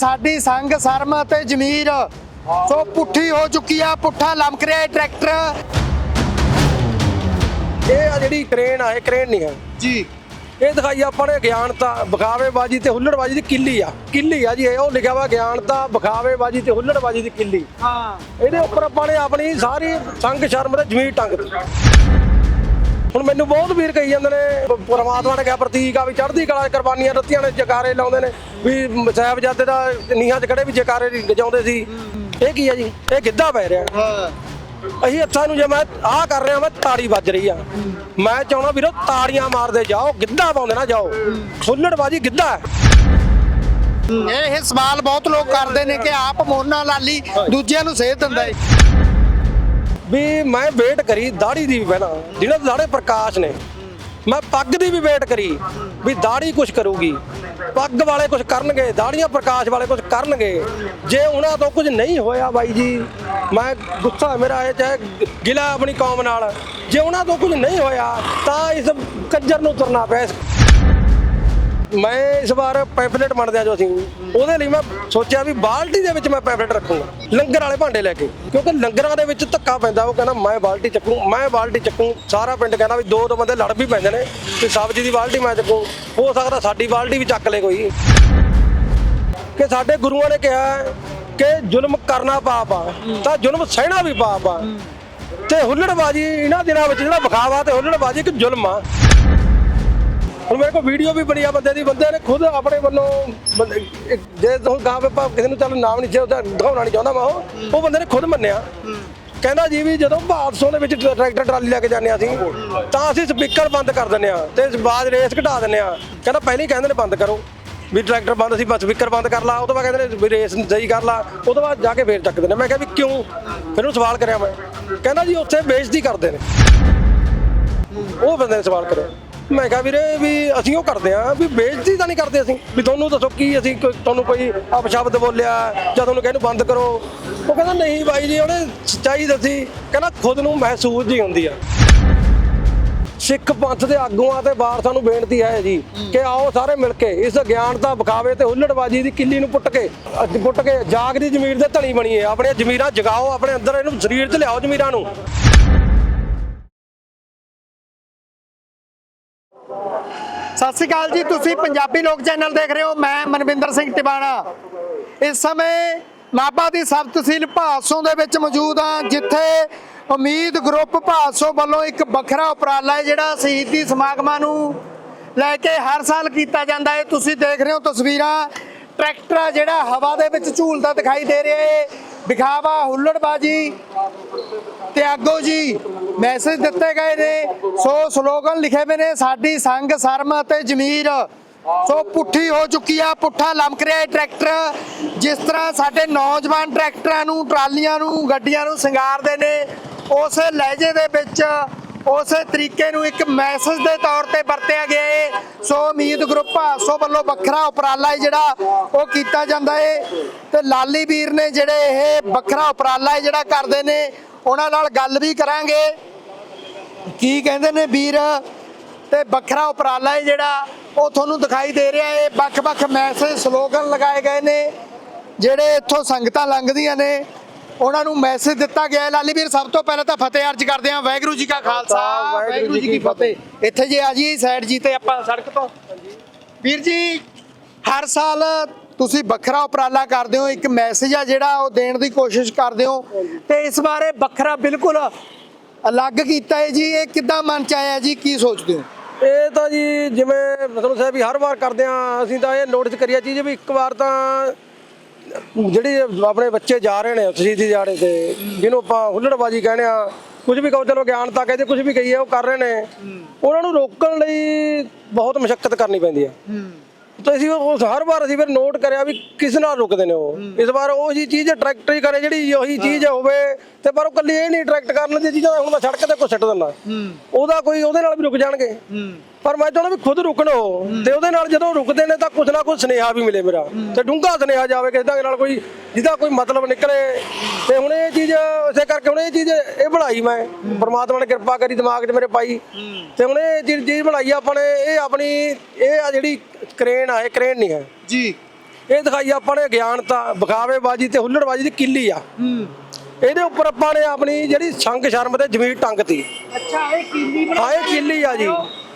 ਸਾਡੀ ਸੰਗ ਸਰਮ ਤੇ ਜ਼ਮੀਰ। ਸੋ ਪੁੱਠੀ ਹੋ ਚੁੱਕੀ ਆ ਪੁੱਠਾ ਲਮਕ ਰਿਹਾ ਇਹ ਟਰੈਕਟਰ। ਇਹ ਆ ਜਿਹੜੀ ਕ੍ਰੇਨ ਆ ਇਹ ਕ੍ਰੇਨ ਨਹੀਂ ਹੈ ਜੀ। ਇਹ ਦਿਖਾਈ ਆਪਾਂ ਨੇ ਗਿਆਨਤਾ ਬਖਾਵੇਬਾਜੀ ਤੇ ਹੁੱਲੜਬਾਜੀ ਦੀ ਕਿੱਲੀ ਆ। ਕਿੱਲੀ ਆ ਜੀ ਇਹ ਉਹ ਲਿਖਿਆ ਵਾ ਗਿਆਨਤਾ ਬਖਾਵੇਬਾਜੀ ਤੇ ਹੁੱਲੜਬਾਜੀ ਦੀ ਕਿੱਲੀ। ਹਾਂ। ਇਹਦੇ ਉੱਪਰ ਆਪਾਂ ਨੇ ਆਪਣੀ ਸਾਰੀ ਸੰਗ ਸ਼ਰਮ ਤੇ ਜ਼ਮੀਰ ਟੰਗ ਦਿੱਤੀ। ਹੁਣ ਮੈਨੂੰ ਬਹੁਤ ਵੀਰ ਕਹੀ ਜਾਂਦੇ ਨੇ ਪ੍ਰਮਾਤਮਾ ਨੇ ਕਿਹਾ ਪ੍ਰਤੀਕ ਆ ਵੀ ਚੜ੍ਹਦੀ ਕਲਾ ਕੁਰਬਾਨੀਆਂ ਦਿੱਤੀਆਂ ਨੇ ਜਕਾਰੇ ਲਾਉਂਦੇ ਨੇ। ਵੀ ਸਾਹਿਬਜ਼ਾਦੇ ਦਾ ਨੀਹਾਂ 'ਚ ਖੜੇ ਵੀ ਜਕਾਰੇ ਗਜਾਉਂਦੇ ਸੀ। ਇਹ ਕੀ ਆ ਜੀ? ਇਹ ਗਿੱਧਾ ਪੈ ਰਿਹਾ। ਹਾਂ। ਅਸੀਂ ਹੱਥਾਂ ਨੂੰ ਜੇ ਮੈਂ ਆਹ ਕਰ ਰਿਹਾ ਮੈਂ ਤਾੜੀ ਵੱਜ ਰਹੀ ਆ। ਮੈਂ ਚਾਹਣਾ ਵੀਰੋ ਤਾੜੀਆਂ ਮਾਰਦੇ ਜਾਓ ਗਿੱਧਾ ਪਾਉਂਦੇ ਨਾ ਜਾਓ। ਖੁੱਲੜਬਾਜੀ ਗਿੱਧਾ ਇਹ ਸਵਾਲ ਬਹੁਤ ਲੋਕ ਕਰਦੇ ਨੇ ਕਿ ਆਪ ਮੋਨਾ ਲਾਲੀ ਦੂਜਿਆਂ ਨੂੰ ਸੇਧ ਦਿੰਦਾ ਹੈ। ਵੀ ਮੈਂ ਵੇਟ ਕਰੀ ਦਾੜੀ ਦੀ ਵੀ ਪਹਿਲਾਂ। ਜਿਹਨਾਂ ਦਾੜੇ ਪ੍ਰਕਾਸ਼ ਨੇ, ਮੈਂ ਪੱਗ ਦੀ ਵੀ ਵੇਟ ਕਰੀ ਵੀ ਦਾੜੀ ਕੁਝ ਕਰੂਗੀ। ਪੱਗ ਵਾਲੇ ਕੁਝ ਕਰਨਗੇ ਦਾੜੀਆਂ ਪ੍ਰਕਾਸ਼ ਵਾਲੇ ਕੁਝ ਕਰਨਗੇ। ਜੇ ਉਹਨਾਂ ਤੋਂ ਕੁਝ ਨਹੀਂ ਹੋਇਆ ਬਾਈ ਜੀ, ਮੈਂ ਗੁੱਸਾ ਮੇਰਾ ਇਹ ਚਾਹੇ ਗਿਲਾ ਆਪਣੀ ਕੌਮ ਨਾਲ। ਜੇ ਉਹਨਾਂ ਤੋਂ ਕੁਝ ਨਹੀਂ ਹੋਇਆ, ਤਾਂ ਇਸ ਕੰਜਰ ਨੂੰ ਤੁਰਨਾ ਪਿਆ ਮੈਂ ਇਸ ਵਾਰ ਪੈਂਫਲੇਟ ਮੰਨਦਿਆ ਜੋ ਅਸੀਂ ਉਹਦੇ ਲਈ ਮੈਂ ਸੋਚਿਆ ਵੀ ਬਾਲਟੀ ਦੇ ਵਿੱਚ ਮੈਂ ਪੈਂਫਲੇਟ ਰੱਖੂੰਗਾ, ਲੰਗਰ ਵਾਲੇ ਭਾਂਡੇ ਲੈ ਕੇ, ਕਿਉਂਕਿ ਲੰਗਰਾਂ ਦੇ ਵਿੱਚ ਧੱਕਾ ਪੈਂਦਾ, ਉਹ ਕਹਿੰਦਾ ਮੈਂ ਬਾਲਟੀ ਚੱਕੂ, ਮੈਂ ਬਾਲਟੀ ਚੱਕੂ, ਸਾਰਾ ਪਿੰਡ ਕਹਿੰਦਾ ਵੀ ਦੋ ਦੋ ਬੰਦੇ ਲੜ ਵੀ ਪੈਂਦੇ ਨੇ ਤੇ ਸਬਜ਼ੀ ਦੀ ਬਾਲਟੀ ਮੈਂ ਚੱਕੂ, ਹੋ ਸਕਦਾ ਸਾਡੀ ਬਾਲਟੀ ਵੀ ਚੱਕ ਲੇ ਕੋਈ। ਕਿ ਸਾਡੇ ਗੁਰੂਆਂ ਨੇ ਕਿਹਾ ਕਿ ਜ਼ੁਲਮ ਕਰਨਾ ਪਾਪ ਆ, ਤਾਂ ਜ਼ੁਲਮ ਸਹਿਣਾ ਵੀ ਪਾਪ ਆ। ਤੇ ਹੁੱਲੜਬਾਜੀ ਇਹਨਾਂ ਦਿਨਾਂ ਵਿੱਚ ਜਿਹੜਾ ਵਿਖਾਵਾ ਤੇ ਹੁੱਲੜਬਾਜੀ ਇੱਕ ਜ਼ੁਲਮ ਆ। ਹੁਣ ਮੇਰੇ ਕੋਲ ਵੀਡੀਓ ਵੀ ਬਣੀ ਆ ਬੰਦੇ ਦੀ, ਬੰਦੇ ਨੇ ਖੁਦ ਆਪਣੇ ਵੱਲੋਂ ਬੰਦੇ- ਇੱਕ- ਜੇ ਤੁਸੀਂ ਗਾਂ ਆਪਾਂ ਕਿਸੇ ਨੂੰ ਚੱਲ ਨਾਮ ਨਹੀਂ ਚਾਹੁੰਦਾ ਦਿਖਾਉਣਾ ਨਹੀਂ ਚਾਹੁੰਦਾ ਮੈਂ ਉਹ ਉਹ ਬੰਦੇ ਨੇ ਖੁਦ ਮੰਨਿਆ। ਕਹਿੰਦਾ ਜੀ ਵੀ ਜਦੋਂ ਭਾਦਸੋਂ ਦੇ ਵਿੱਚ ਟਰੈ- ਟਰੈਕਟਰ, ਟਰਾਲੀ ਲੈ ਕੇ ਜਾਂਦੇ ਆ ਅਸੀਂ, ਤਾਂ ਅਸੀਂ ਸਪੀਕਰ ਬੰਦ ਕਰ ਦਿੰਦੇ ਆ ਤੇ ਬਾਅਦ ਰੇਸ ਘਟਾ ਦਿੰਦੇ ਆ। ਕਹਿੰਦਾ ਪਹਿਲਾਂ ਹੀ ਕਹਿੰਦੇ ਨੇ ਬੰਦ ਕਰੋ, ਵੀ ਟਰੈਕਟਰ ਬੰਦ ਅਸੀਂ ਬਸ ਸਪੀਕਰ ਬੰਦ ਕਰ ਲਾ, ਉਹ ਤੋਂ ਬਾਅਦ ਕਹਿੰਦੇ ਨੇ ਵੀ ਰੇਸ ਸਹੀ ਕਰ ਲਾ, ਉਹ ਤੋਂ ਬਾਅਦ ਜਾ ਕੇ ਫੇਰ ਚੱਕ ਦਿੰਦੇ ਮੈਂ ਕਿਹਾ ਵੀ ਕਿਉਂ? ਫਿਰ ਉਹ ਸਵਾਲ ਕਰਿਆ ਮੈਂ। ਕਹਿੰਦਾ ਜੀ ਉੱਥੇ ਬੇਇੱਜ਼ਤੀ ਕਰਦੇ ਨੇ। ਉਹ ਬੰਦੇ ਨੇ ਸਵਾਲ ਕਰਿਆ। ਮੈਂ ਕਿਹਾ ਵੀਰੇ ਵੀ ਅਸੀਂ ਉਹ ਕਰਦੇ ਆ ਵੀ ਬੇਇੱਜ਼ਤੀ ਤਾਂ ਨਹੀਂ ਕਰਦੇ ਅਸੀਂ। ਵੀ ਤੁਹਾਨੂੰ ਦੱਸੋ ਕੀ ਅਸੀਂ ਕੋਈ- ਤੁਹਾਨੂੰ ਕੋਈ ਅਪਸ਼ਬਦ ਬੋਲਿਆ ਜਾਂ ਤੁਹਾਨੂੰ ਕਹਿੰਨੂੰ ਬੰਦ ਕਰੋ। ਉਹ ਕਹਿੰਦਾ, ਨਹੀਂ ਬਾਈ ਜੀ, ਉਹਨੇ ਸੱਚਾਈ ਦੱਸੀ। ਕਹਿੰਦਾ, ਖੁਦ ਨੂੰ ਮਹਿਸੂਸ ਜੀ ਹੁੰਦੀ ਆ। ਸਿੱਖ ਪੰਥ ਦੇ ਆਗੂਆਂ ਤੇ ਵਾਰਸਾਂ ਨੂੰ ਬੇਨਤੀ ਹੈ ਜੀ ਕਿ ਆਓ ਸਾਰੇ ਮਿਲ ਕੇ ਇਸ ਗਿਆਨਤਾ ਵਿਖਾਵੇ ਤੇ ਹੁੱਲੜਬਾਜੀ ਦੀ ਕਿੱਲੀ ਨੂੰ ਪੁੱਟ ਕੇ ਅੱਜ ਪੁੱਟ ਕੇ ਜਾਗਦੀ ਜ਼ਮੀਰ ਦੇ ਧਣੀ ਬਣੀਏ। ਆਪਣੇ ਜ਼ਮੀਰਾਂ ਜਗਾਓ, ਆਪਣੇ ਅੰਦਰ ਇਹਨੂੰ ਸਰੀਰ 'ਚ ਲਿਆਓ ਜ਼ਮੀਰਾਂ ਨੂੰ। ਸਤਿ ਸ਼੍ਰੀ ਅਕਾਲ ਜੀ, ਤੁਸੀਂ ਪੰਜਾਬੀ ਲੋਕ ਚੈਨਲ ਦੇਖ ਰਹੇ ਹੋ, ਮੈਂ ਮਨਵਿੰਦਰ ਸਿੰਘ ਟਿਵਾਣਾ। ਇਸ ਸਮੇਂ ਨਾਭਾ ਦੀ ਸਬ ਤਹਿਸੀਲ ਭਾਦਸੋਂ ਦੇ ਵਿੱਚ ਮੌਜੂਦ ਹਾਂ, ਜਿੱਥੇ ਉਮੀਦ ਗਰੁੱਪ ਭਾਦਸੋਂ ਵੱਲੋਂ ਇੱਕ ਵੱਖਰਾ ਉਪਰਾਲਾ ਹੈ, ਜਿਹੜਾ ਸ਼ਹੀਦੀ ਸਮਾਗਮਾਂ ਨੂੰ ਲੈ ਕੇ ਹਰ ਸਾਲ ਕੀਤਾ ਜਾਂਦਾ ਹੈ। ਤੁਸੀਂ ਦੇਖ ਰਹੇ ਹੋ ਤਸਵੀਰਾਂ, ਟਰੈਕਟਰ ਆ ਜਿਹੜਾ ਹਵਾ ਦੇ ਵਿੱਚ ਝੂਲਦਾ ਦਿਖਾਈ ਦੇ ਰਿਹਾ ਹੈ। ਵਿਖਾਵਾ ਹੁੱਲੜਬਾਜੀ ਤਿਆਗੋ ਜੀ ਮੈਸੇਜ ਦਿੱਤੇ ਗਏ ਨੇ। ਸੋ ਸਲੋਗਨ ਲਿਖੇ ਹੋਏ ਨੇ, ਸਾਡੀ ਸੰਗ ਸਰਮ ਅਤੇ ਜ਼ਮੀਰ। ਸੋ ਪੁੱਠੀ ਹੋ ਚੁੱਕੀ ਆ, ਪੁੱਠਾ ਲਮਕ ਰਿਹਾ ਟਰੈਕਟਰ। ਜਿਸ ਤਰ੍ਹਾਂ ਸਾਡੇ ਨੌਜਵਾਨ ਟਰੈਕਟਰਾਂ ਨੂੰ, ਟਰਾਲੀਆਂ ਨੂੰ, ਗੱਡੀਆਂ ਨੂੰ ਸ਼ਿੰਗਾਰਦੇ ਨੇ, ਉਸ ਲਹਿਜੇ ਦੇ ਵਿੱਚ ਉਸੇ ਤਰੀਕੇ ਨੂੰ ਇੱਕ ਮੈਸੇਜ ਦੇ ਤੌਰ ਤੇ ਵਰਤਿਆ ਗਿਆ ਏ। ਸੋ ਉਮੀਦ ਗਰੁੱਪ ਹਾਸੋ ਵੱਲੋਂ ਵੱਖਰਾ ਉਪਰਾਲਾ ਹੈ ਜਿਹੜਾ ਉਹ ਕੀਤਾ ਜਾਂਦਾ ਏ। ਤੇ ਲਾਲੀ ਵੀਰ ਨੇ ਜਿਹੜੇ ਇਹ ਵੱਖਰਾ ਉਪਰਾਲਾ ਹੈ ਜਿਹੜਾ ਕਰਦੇ ਨੇ, ਉਹਨਾਂ ਨਾਲ ਗੱਲ ਵੀ ਕਰਾਂਗੇ। ਕੀ ਕਹਿੰਦੇ ਨੇ ਵੀਰ? ਤੇ ਵੱਖਰਾ ਉਪਰਾਲਾ ਹੈ ਜਿਹੜਾ ਉਹ ਤੁਹਾਨੂੰ ਦਿਖਾਈ ਦੇ ਰਿਹਾ ਏ। ਵੱਖ-ਵੱਖ ਮੈਸੇਜ ਸਲੋਗਨ ਲਗਾਏ ਗਏ ਨੇ, ਜਿਹੜੇ ਇੱਥੋਂ ਸੰਗਤਾਂ ਲੰਘਦੀਆਂ ਨੇ। ਉਹਨਾਂ ਨੂੰ ਮੈਸੇਜ ਦਿੱਤਾ ਗਿਆ ਹੈ। ਲਾਲੀ ਵੀਰ ਸਭ ਤੋਂ ਪਹਿਲਾਂ ਤਾਂ ਫਤਿਹ ਅਰਜ ਕਰਦੇ ਹਾਂ। ਵਾਹਿਗੁਰੂ ਜੀ ਕਾ ਖਾਲਸਾ। ਵਾਹਿਗੁਰੂ ਜੀ ਕੀ ਫਤਿਹ। ਇੱਥੇ ਜੇ ਆ ਜੀ ਸਾਈਡ ਜੀ ਤੇ ਆਪਾਂ ਸੜਕ ਤੋਂ। ਵੀਰ ਜੀ ਹਰ ਸਾਲ ਤੁਸੀਂ ਵੱਖਰਾ ਉਪਰਾਲਾ ਕਰਦੇ ਹੋ। ਇੱਕ ਮੈਸੇਜ ਆ ਜਿਹੜਾ ਉਹ ਦੇਣ ਦੀ ਕੋਸ਼ਿਸ਼ ਕਰਦੇ ਹੋ। ਤੇ ਇਸ ਬਾਰੇ ਵੱਖਰਾ ਬਿਲਕੁਲ ਅਲੱਗ ਕੀਤਾ ਹੈ ਜੀ। ਇਹ ਕਿੱਦਾਂ ਮਨ ਚ ਆਇਆ ਜੀ? ਕੀ ਸੋਚਦੇ ਹੋ? ਇਹ ਤਾਂ ਜੀ ਜਿਵੇਂ ਮਤਲਬ ਸਾਹਿਬ ਵੀ ਹਰ ਵਾਰ ਕਰਦੇ ਆ ਅਸੀਂ ਤਾਂ ਇਹ ਨੋਟਿਸ ਕਰਿਆ ਚੀਜ਼ ਵੀ ਇੱਕ ਵਾਰ ਤਾਂ ਜਿਹੜੀ ਆਪਣੇ ਬੱਚੇ ਜਾ ਰਹੇ ਨੇ ਸ਼ਹੀਦੀ ਦਿਹਾੜੇ ਤੇ ਜਿਹਨੂੰ ਆਪਾਂ ਹੁੱਲੜਬਾਜੀ ਕਹਿੰਦੇ ਆ ਕੁਝ ਵੀ ਕਹੋ ਚਲੋ ਗਿਆਨ ਤਾਂ ਕਹਿੰਦੇ ਕੁਝ ਵੀ ਕਹੀਏ ਉਹ ਕਰ ਰਹੇ ਨੇ। ਉਹਨਾਂ ਨੂੰ ਰੋਕਣ ਲਈ ਬਹੁਤ ਮੁਸ਼ਕਲ ਕਰਨੀ ਪੈਂਦੀ ਹੈ। ਤਾਂ ਅਸੀਂ ਉਹ ਹਰ ਵਾਰ ਅਸੀਂ ਫਿਰ ਨੋਟ ਕਰਿਆ ਵੀ ਕਿਸ ਨਾਲ ਰੁਕਦੇ ਨੇ ਉਹ। ਇਸ ਵਾਰ ਉਹ ਜੀ ਚੀਜ਼ ਟਰੈਕਟਰ ਹੀ ਕਰੇ ਜਿਹੜੀ ਉਹੀ ਚੀਜ਼ ਹੋਵੇ ਤੇ ਪਰ ਉਹ ਕੱਲੀ ਇਹ ਨਹੀਂ ਟਰੈਕਟ ਕਰਨ ਦੀ ਚੀਜ਼ਾਂ ਹੁਣ ਮੈਂ ਸੜਕ ਤੇ ਕੋ ਸਿੱਟ ਦਿੰਦਾ। ਉਹਦਾ ਕੋਈ ਉਹਦੇ ਨਾਲ ਵੀ ਰੁਕ ਜਾਣਗੇ। ਪਰ ਮੈਂ ਚਾਹੁੰਦਾ ਵੀ ਖੁਦ ਰੁਕਣ ਉਹ ਤੇ ਉਹਦੇ ਨਾਲ ਜਦੋਂ ਰੁਕਦੇ ਨੇ ਤਾਂ ਕੁਝ ਨਾ ਕੁਝ ਸੁਨੇਹਾ ਵੀ ਮਿਲੇ ਮੇਰਾ। ਤੇ ਡੂੰਘਾ ਸੁਨੇਹਾ ਜਾਵੇ ਕਿਸੇ ਦਾ ਨਾਲ ਕੋਈ ਜਿਹਦਾ ਕੋਈ ਮਤਲਬ ਨਿਕਲੇ। ਤੇ ਹੁਣ ਇਹ ਚੀਜ਼ ਇਸੇ ਕਰਕੇ ਹੁਣ ਇਹ ਚੀਜ਼ ਇਹ ਬਣਾਈ ਮੈਂ। ਪ੍ਰਮਾਤਮਾ ਨੇ ਕਿਰਪਾ ਕਰੀ ਦਿਮਾਗ 'ਚ ਮੇਰੇ ਪਾਈ। ਤੇ ਹੁਣ ਇਹ ਚੀਜ਼ ਚੀਜ਼ ਬਣਾਈ ਆਪਾਂ ਨੇ ਇਹ ਆਪਣੀ ਇਹ ਆ ਜਿਹੜੀ ਕ੍ਰੇਨ ਆ ਇਹ ਕ੍ਰੇਨ ਨਹੀਂ ਹੈ। ਜੀ। ਇਹ ਦਿਖਾਈ ਆਪਾਂ ਨੇ ਗਿਆਨਤਾ ਵਿਖਾਵੇਬਾਜੀ ਤੇ ਹੁੱਲੜਬਾਜੀ ਦੀ ਕਿੱਲੀ ਆ। ਹੂੰ। ਇਹਦੇ ਉੱਪਰ ਆਪਾਂ ਨੇ ਆਪਣੀ ਜਿਹੜੀ ਸੰਗ ਸ਼ਰਮ ਤੇ ਜ਼ਮੀਰ ਟੰਗਤੀ ਅੱਛਾ ਇਹ ਕੀਲੀ ਕਿੱਲੀ ਆ ਜੀ।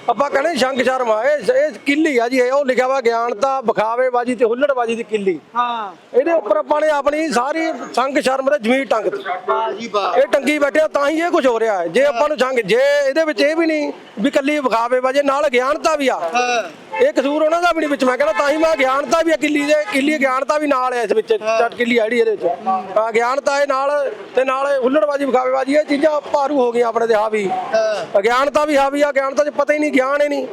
ਆਪਾਂ ਕਹਿੰਦੇ ਸੰਗ ਸ਼ਰਮ ਆ ਇਹ ਇਹ ਕਿੱਲੀ ਆ ਜੀ ਇਹ ਉਹ ਲਿਖਿਆ ਵਾ ਗਿਆਨਤਾ ਵਿਖਾਵੇਬਾਜੀ ਤੇ ਹੁੱਲੜਬਾਜੀ ਦੀ ਕਿੱਲੀ। ਹਾਂ। ਇਹਦੇ ਉੱਪਰ ਆਪਾਂ ਨੇ ਆਪਣੀ ਸਾਰੀ ਸੰਗ ਸ਼ਰਮ ਤੇ ਜ਼ਮੀਰ ਟੰਗਤੀ ਵਾਹ ਜੀ ਵਾਹ। ਇਹ ਟੰਗੀ ਬੈਠੇ ਆ, ਤਾਂ ਹੀ ਇਹ ਕੁਝ ਹੋ ਰਿਹਾ ਹੈ। ਜੇ ਆਪਾਂ ਨੂੰ ਸੰਗ ਜੇ ਇਹਦੇ ਵਿੱਚ ਇਹ ਵੀ ਨਹੀਂ ਵੀ ਕੱਲੀ ਵਿਖਾਵੇਬਾਜੀ ਨਾਲ ਗਿਆਨਤਾ ਵੀ ਆ। ਹਾਂ। ਇਹ ਕਸੂਰ ਉਹਨਾਂ ਦਾ ਵੀ ਨਹੀਂ ਵਿੱਚ ਮੈਂ ਕਹਿੰਦਾ ਤਾਂ ਹੀ ਮੈਂ ਗਿਆਨਤਾ ਵੀ ਆ ਕਿੱਲੀ ਦੇ ਕਿੱਲੀ ਗਿਆਨਤਾ ਵੀ ਨਾਲ ਹੈ ਇਸ ਵਿੱਚ ਚੱਟ ਕਿੱਲੀ ਆੜੀ ਇਹਦੇ ਵਿੱਚ। ਹਾਂ ਗਿਆਨਤਾ ਇਹ ਨਾਲ ਤੇ ਨਾਲ ਹੁੱਲੜਬਾਜੀ ਵਿਖਾਵੇਬਾਜੀ ਇਹ ਚੀਜ਼ਾਂ ਭਾਰੂ ਹੋ ਗਈਆਂ ਆਪਣੇ ਤੇ ਹਾਵੀ ਅਗਿਆਨਤਾ ਵੀ ਹਾਵੀ ਆ ਗਿਆਨਤਾ 'ਚ ਪਤਾ ਹੀ ਨਹੀਂ ਗਿਆਨ ਹੀ ਨਹੀਂ।